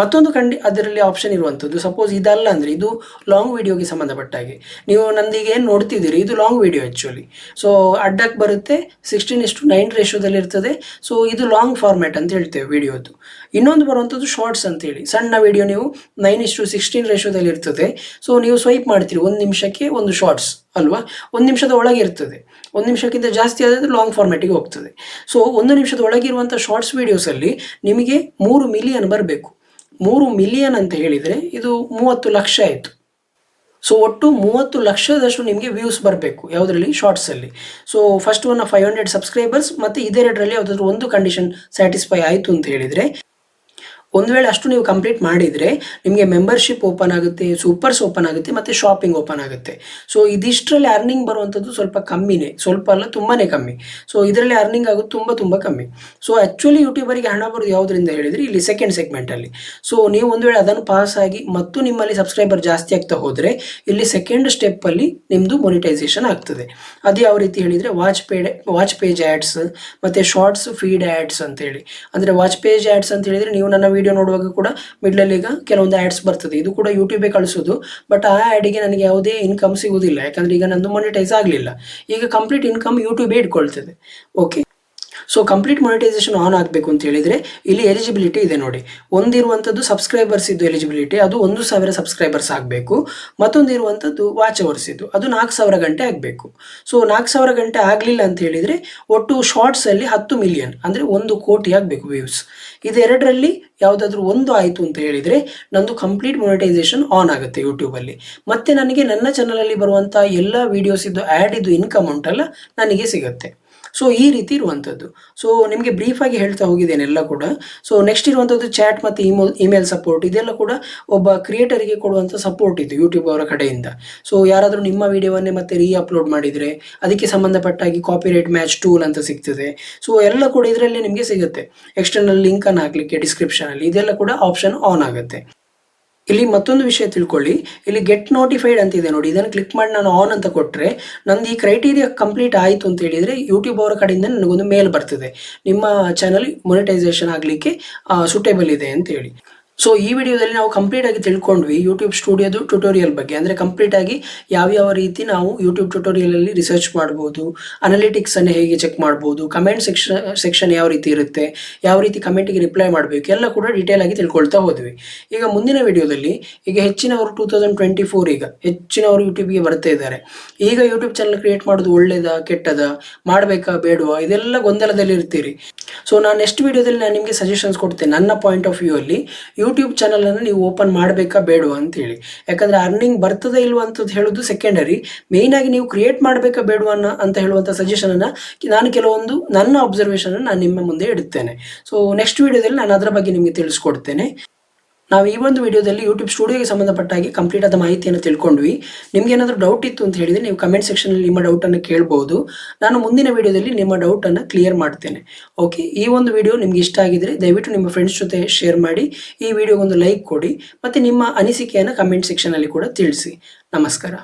ಮತ್ತೊಂದು ಕಂಡಿ ಅದರಲ್ಲಿ ಆಪ್ಷನ್ ಇರುವಂಥದ್ದು ಸಪೋಸ್ ಇದಲ್ಲ ಅಂದರೆ ಇದು ಲಾಂಗ್ ವಿಡಿಯೋಗೆ ಸಂಬಂಧಪಟ್ಟ ಹಾಗೆ. ನೀವು ನಂದಿಗೆ ಏನು ನೋಡ್ತಿದ್ದೀರಿ? ಇದು ಲಾಂಗ್ ವಿಡಿಯೋ ಆ್ಯಕ್ಚುಲಿ ಸೊ ಅಡ್ಡಕ್ಕೆ ಬರುತ್ತೆ ಸಿಕ್ಸ್ಟೀನ್ ಇಷ್ಟು ನೈನ್ ರೇಷೋದಲ್ಲಿ ಇರ್ತದೆ. ಸೊ ಇದು ಲಾಂಗ್ ಫಾರ್ಮ್ಯಾಟ್ ಅಂತ ಹೇಳ್ತೇವೆ ವಿಡಿಯೋದು ಇನ್ನೊಂದು ಬರುವಂಥದ್ದು ಶಾರ್ಟ್ಸ್ ಅಂತೇಳಿ ಸಣ್ಣ ವಿಡಿಯೋ ನೀವು ನೈನ್ ಇಷ್ಟು ಸಿಕ್ಸ್ಟೀನ್ ರೇಷೋದಲ್ಲಿ ಇರ್ತದೆ. ಸೊ ನೀವು ಸ್ವೈಪ್ ಮಾಡ್ತೀರಿ ಒಂದು ನಿಮಿಷಕ್ಕೆ ಒಂದು ಶಾರ್ಟ್ಸ್ ಅಲ್ವಾ? ಒಂದು ನಿಮಿಷದ ಒಳಗೆ ಇರ್ತದೆ. ಒಂದು ನಿಮಿಷಕ್ಕಿಂತ ಜಾಸ್ತಿ ಆದರೆ ಲಾಂಗ್ ಫಾರ್ಮ್ಯಾಟಿಗೆ ಹೋಗ್ತದೆ. ಸೊ ಒಂದು ನಿಮಿಷದ ಒಳಗಿರುವಂಥ ಶಾರ್ಟ್ಸ್ ವೀಡಿಯೋಸಲ್ಲಿ ನಿಮಗೆ ಮೂರು ಮಿಲಿಯನ್ ಬರಬೇಕು. ಮೂರು ಮಿಲಿಯನ್ ಅಂತ ಹೇಳಿದರೆ ಇದು ಮೂವತ್ತು ಲಕ್ಷ ಆಯಿತು. ಸೊ ಒಟ್ಟು ಮೂವತ್ತು ಲಕ್ಷದಷ್ಟು ನಿಮಗೆ ವ್ಯೂಸ್ ಬರಬೇಕು ಯಾವುದರಲ್ಲಿ? ಶಾರ್ಟ್ಸಲ್ಲಿ so first one five hundred subscribers ಮತ್ತು ಇದೆರಡರಲ್ಲಿ ಯಾವುದಾದ್ರೂ ಒಂದು ಕಂಡೀಷನ್ ಸ್ಯಾಟಿಸ್ಫೈ ಆಯಿತು ಅಂತ ಹೇಳಿದರೆ ಒಂದು ವೇಳೆ ಅಷ್ಟು ನೀವು ಕಂಪ್ಲೀಟ್ ಮಾಡಿದರೆ ನಿಮಗೆ ಮೆಂಬರ್ಶಿಪ್ ಓಪನ್ ಆಗುತ್ತೆ ಸೂಪರ್ಸ್ ಓಪನ್ ಆಗುತ್ತೆ, ಮತ್ತು ಶಾಪಿಂಗ್ ಓಪನ್ ಆಗುತ್ತೆ. ಸೊ ಇದಿಷ್ಟರಲ್ಲಿ ಅರ್ನಿಂಗ್ ಬರುವಂಥದ್ದು ಸ್ವಲ್ಪ ಕಮ್ಮಿನೇ. ಸ್ವಲ್ಪ ಅಲ್ಲ ತುಂಬಾ ಕಮ್ಮಿ. ಸೊ ಇದರಲ್ಲಿ ಅರ್ನಿಂಗ್ ಆಗೋದು ತುಂಬ ತುಂಬ ಕಮ್ಮಿ. ಸೊ ಆ್ಯಕ್ಚುಲಿ ಯೂಟ್ಯೂಬರಿಗೆ ಹಣ ಬರೋದು ಯಾವುದರಿಂದ ಹೇಳಿದರೆ? ಇಲ್ಲಿ ಸೆಕೆಂಡ್ ಸೆಗ್ಮೆಂಟಲ್ಲಿ ಸೊ ನೀವು ಒಂದು ವೇಳೆ ಅದನ್ನು ಪಾಸ್ ಆಗಿ ಮತ್ತು ನಿಮ್ಮಲ್ಲಿ ಸಬ್ಸ್ಕ್ರೈಬರ್ ಜಾಸ್ತಿ ಆಗ್ತಾ ಹೋದರೆ, ಇಲ್ಲಿ ಸೆಕೆಂಡ್ ಸ್ಟೆಪ್ಪಲ್ಲಿ ನಿಮ್ಮದು ಮೊನಿಟೈಸೇಷನ್ ಆಗ್ತದೆ. ಅದು ಯಾವ ರೀತಿ ಹೇಳಿದರೆ watch paid watch page ads ಮತ್ತು ಶಾರ್ಟ್ಸ್ ಫೀಡ್ ಆ್ಯಡ್ಸ್ ಅಂತೇಳಿ ಅಂದರೆ ವಾಚ್ ಪೇಜ್ ಆ್ಯಡ್ಸ್ ಅಂತ ಹೇಳಿದರೆ, ನೀವು ನನ್ನ ವಿಡಿಯೋ ನೋಡುವಾಗ ಕೂಡ ಮಿಡ್ಲಲ್ಲಿ ಈಗ ಕೆಲವೊಂದು ಆ್ಯಡ್ಸ್ ಬರ್ತದೆ. ಇದು ಕೂಡ ಯೂಟ್ಯೂಬೇ ಕಳಿಸೋದು. ಬಟ್ ಆ ಆ್ಯಡಿಗೆ ನನಗೆ ಯಾವುದೇ ಇನ್ಕಮ್ ಸಿಗುವುದಿಲ್ಲ ಯಾಕಂದರೆ ಈಗ ನಂದು ಮೊನಿಟೈಸ್ ಆಗಲಿಲ್ಲ. ಈಗ ಕಂಪ್ಲೀಟ್ ಇನ್ಕಮ್ ಯೂಟ್ಯೂಬೇ ಇಟ್ಕೊಳ್ತದೆ. Okay so complete monetization on ಆಗಬೇಕು ಅಂತ ಹೇಳಿದರೆ ಇಲ್ಲಿ ಎಲಿಜಿಬಿಲಿಟಿ ಇದೆ ನೋಡಿ. ಒಂದಿರುವಂಥದ್ದು ಸಬ್ಸ್ಕ್ರೈಬರ್ಸ್ ಇದ್ದು ಎಲಿಜಿಬಿಲಿಟಿ ಅದು ಒಂದು ಸಾವಿರ ಸಬ್ಸ್ಕ್ರೈಬರ್ಸ್ ಆಗಬೇಕು. ಮತ್ತೊಂದು ಇರುವಂಥದ್ದು ವಾಚ್ ಅವರ್ಸ್ ಇದ್ದು, ಅದು ನಾಲ್ಕು ಸಾವಿರ ಗಂಟೆ ಆಗಬೇಕು. ಸೊ ನಾಲ್ಕು ಸಾವಿರ ಗಂಟೆ ಆಗಲಿಲ್ಲ ಅಂತ ಹೇಳಿದರೆ ಒಟ್ಟು ಶಾರ್ಟ್ಸಲ್ಲಿ ಹತ್ತು ಮಿಲಿಯನ್ ಅಂದರೆ ಒಂದು ಕೋಟಿ ಆಗಬೇಕು ವ್ಯೂಸ್ ಇದೆರಡರಲ್ಲಿ ಯಾವುದಾದ್ರೂ ಒಂದು ಆಯಿತು ಅಂತ ಹೇಳಿದರೆ ನಂದು ಕಂಪ್ಲೀಟ್ ಮೊನಿಟೈಸೇಷನ್ ಆನ್ ಆಗುತ್ತೆ ಯೂಟ್ಯೂಬಲ್ಲಿ ಮತ್ತು ನನಗೆ ನನ್ನ ಚಾನಲಲ್ಲಿ ಬರುವಂಥ ಎಲ್ಲ ವೀಡಿಯೋಸ್ ಇದ್ದು ಆ್ಯಡ್ ಇದ್ದು ಇನ್ಕಮ್ ಉಂಟಲ್ಲ, ನನಗೆ ಸಿಗುತ್ತೆ. ಸೊ ಈ ರೀತಿ ಇರುವಂಥದ್ದು ಸೊ ನಿಮಗೆ ಬ್ರೀಫಾಗಿ ಹೇಳ್ತಾ ಹೋಗಿದ್ದೇನೆ ಎಲ್ಲ ಕೂಡ. ಸೊ ನೆಕ್ಸ್ಟ್ ಇರುವಂಥದ್ದು ಚಾಟ್ ಮತ್ತು ಇಮೇಲ್ ಇಮೇಲ್ ಸಪೋರ್ಟ್ ಇದೆಲ್ಲ ಕೂಡ ಒಬ್ಬ ಕ್ರಿಯೇಟರಿಗೆ ಕೊಡುವಂಥ ಸಪೋರ್ಟ್ ಇದು ಯೂಟ್ಯೂಬ್ ಅವರ ಕಡೆಯಿಂದ. ಸೊ ಯಾರಾದರೂ ನಿಮ್ಮ ವಿಡಿಯೋವನ್ನೇ ಮತ್ತೆ ರೀ ಅಪ್ಲೋಡ್ ಮಾಡಿದರೆ, ಅದಕ್ಕೆ ಸಂಬಂಧಪಟ್ಟಾಗಿ ಕಾಪಿರೈಟ್ ಮ್ಯಾಚ್ ಟೂಲ್ ಅಂತ ಸಿಗ್ತದೆ. ಸೊ ಎಲ್ಲ ಕೂಡ ಇದರಲ್ಲಿ ನಿಮಗೆ ಸಿಗುತ್ತೆ. ಎಕ್ಸ್ಟರ್ನಲ್ ಲಿಂಕನ್ನು ಹಾಕಲಿಕ್ಕೆ ಡಿಸ್ಕ್ರಿಪ್ಷನಲ್ಲಿ ಇದೆಲ್ಲ ಕೂಡ ಆಪ್ಷನ್ ಆನ್ ಆಗುತ್ತೆ. ಇಲ್ಲಿ ಮತ್ತೊಂದು ವಿಷಯ ತಿಳ್ಕೊಳ್ಳಿ. ಇಲ್ಲಿ ಗೆಟ್ ನೋಟಿಫೈಡ್ ಅಂತ ಇದೆ ನೋಡಿ. ಇದನ್ನು ಕ್ಲಿಕ್ ಮಾಡಿ ನಾನು ಆನ್ ಅಂತ ಕೊಟ್ಟರೆ ನಂದು ಈ ಕ್ರೈಟೀರಿಯಾ ಕಂಪ್ಲೀಟ್ ಆಯಿತು ಅಂತ ಹೇಳಿದರೆ ಯೂಟ್ಯೂಬ್ ಅವರ ಕಡೆಯಿಂದ ನನಗೊಂದು ಮೇಲ್ ಬರ್ತದೆ. ನಿಮ್ಮ ಚಾನಲ್ ಮೊನಿಟೈಸೇಷನ್ ಆಗಲಿಕ್ಕೆ ಸೂಟೇಬಲ್ ಇದೆ ಅಂತ ಹೇಳಿ. ಸೊ ಈ ವಿಡಿಯೋದಲ್ಲಿ ನಾವು ಕಂಪ್ಲೀಟ್ ಆಗಿ ತಿಳ್ಕೊಂಡ್ವಿ ಯೂಟ್ಯೂಬ್ ಸ್ಟುಡಿಯೋದು ಟ್ಯುಟೋರಿಯಲ್ ಬಗ್ಗೆ. ಅಂದರೆ ಕಂಪ್ಲೀಟ್ ಆಗಿ ಯಾವ್ಯಾವ ರೀತಿ ನಾವು ಯೂಟ್ಯೂಬ್ ಟ್ಯುಟೋರಿಯಲ್ ಅಲ್ಲಿ ರಿಸರ್ಚ್ ಮಾಡ್ಬೋದು ಅನಲಿಟಿಕ್ಸ್ ಅನ್ನು ಹೇಗೆ ಚೆಕ್ ಮಾಡ್ಬೋದು ಕಮೆಂಟ್ ಸೆಕ್ಷನ್ ಸೆಕ್ಷನ್ ಯಾವ ರೀತಿ ಇರುತ್ತೆ, ಯಾವ ರೀತಿ ಕಮೆಂಟಿಗೆ ರಿಪ್ಲೈ ಮಾಡಬೇಕು, ಎಲ್ಲ ಕೂಡ ಡೀಟೇಲ್ ಆಗಿ ತಿಳ್ಕೊಳ್ತಾ ಹೋದ್ವಿ. ಈಗ ಮುಂದಿನ ವಿಡಿಯೋದಲ್ಲಿ ಈಗ ಹೆಚ್ಚಿನವರು ಟೂ ತೌಸಂಡ್ ಟ್ವೆಂಟಿ ಫೋರ್ ಈಗ ಹೆಚ್ಚಿನವರು ಯೂಟ್ಯೂಬ್ಗೆ ಬರ್ತಾ ಇದ್ದಾರೆ. ಈಗ ಯೂಟ್ಯೂಬ್ ಚಾನಲ್ ಕ್ರಿಯೇಟ್ ಮಾಡೋದು ಒಳ್ಳೇದ, ಕೆಟ್ಟದ, ಮಾಡಬೇಕಾ, ಬೇಡವಾ, ಇದೆಲ್ಲ ಗೊಂದಲದಲ್ಲಿ ಇರ್ತೀರಿ. ಸೊ ನಾನು ನೆಕ್ಸ್ಟ್ ವಿಡಿಯೋದಲ್ಲಿ ನಾನು ನಿಮಗೆ ಸಜೆಷನ್ಸ್ ಕೊಡ್ತೇನೆ. ನನ್ನ ಪಾಯಿಂಟ್ ಆಫ್ ವ್ಯೂ ಅಲ್ಲಿ ಯೂಟ್ಯೂಬ್ ಚಾನಲ್ ಅನ್ನು ನೀವು ಓಪನ್ ಮಾಡಬೇಕಾ ಅಂತ ಹೇಳಿ. ಯಾಕಂದ್ರೆ ಅರ್ನಿಂಗ್ ಬರ್ತದೆ ಇಲ್ವಾ ಅಂತ ಹೇಳೋದು ಸೆಕೆಂಡರಿ ಆಗಿ ನೀವು ಕ್ರಿಯೇಟ್ ಮಾಡಬೇಕಾ ಬೇಡ ಅಂತ ಹೇಳುವಂಥ ಸಜೆಷನ್ ಅನ್ನ ನಾನು ಕೆಲವೊಂದು ನನ್ನ ಅಬ್ಸರ್ವೇಷನ್ ನಾನು ನಿಮ್ಮ ಮುಂದೆ ಇಡುತ್ತೇನೆ. ಸೊ ನೆಕ್ಸ್ಟ್ ವಿಡಿಯೋದಲ್ಲಿ ನಾನು ಅದರ ಬಗ್ಗೆ ನಿಮಗೆ ತಿಳಿಸ್ಕೊಡ್ತೇನೆ. ನಾವು ಈ ಒಂದು ವಿಡಿಯೋದಲ್ಲಿ ಯೂಟ್ಯೂಬ್ ಸ್ಟುಡಿಯೋಗೆ ಸಂಬಂಧಪಟ್ಟಾಗಿ ಕಂಪ್ಲೀಟ್ ಆದ ಮಾಹಿತಿಯನ್ನು ತಿಳ್ಕೊಂಡ್ವಿ. ನಿಮ್ಗೆ ಏನಾದರೂ ಡೌಟ್ ಇತ್ತು ಅಂತ ಹೇಳಿದರೆ ನೀವು ಕಮೆಂಟ್ ಸೆಕ್ಷನಲ್ಲಿ ನಿಮ್ಮ ಡೌಟನ್ನು ಕೇಳ್ಬೋದು. ನಾನು ಮುಂದಿನ ವಿಡಿಯೋದಲ್ಲಿ ನಿಮ್ಮ ಡೌಟನ್ನು ಕ್ಲಿಯರ್ ಮಾಡ್ತೇನೆ. ಓಕೆ ಈ ಒಂದು ವಿಡಿಯೋ ನಿಮ್ಗೆ ಇಷ್ಟ ಆಗಿದ್ರೆ ದಯವಿಟ್ಟು ನಿಮ್ಮ ಫ್ರೆಂಡ್ಸ್ ಜೊತೆ ಶೇರ್ ಮಾಡಿ, ಈ ವಿಡಿಯೋಗೊಂದು ಲೈಕ್ ಕೊಡಿ, ಮತ್ತು ನಿಮ್ಮ ಅನಿಸಿಕೆಯನ್ನು ಕಮೆಂಟ್ ಸೆಕ್ಷನಲ್ಲಿ ಕೂಡ ತಿಳಿಸಿ. ನಮಸ್ಕಾರ.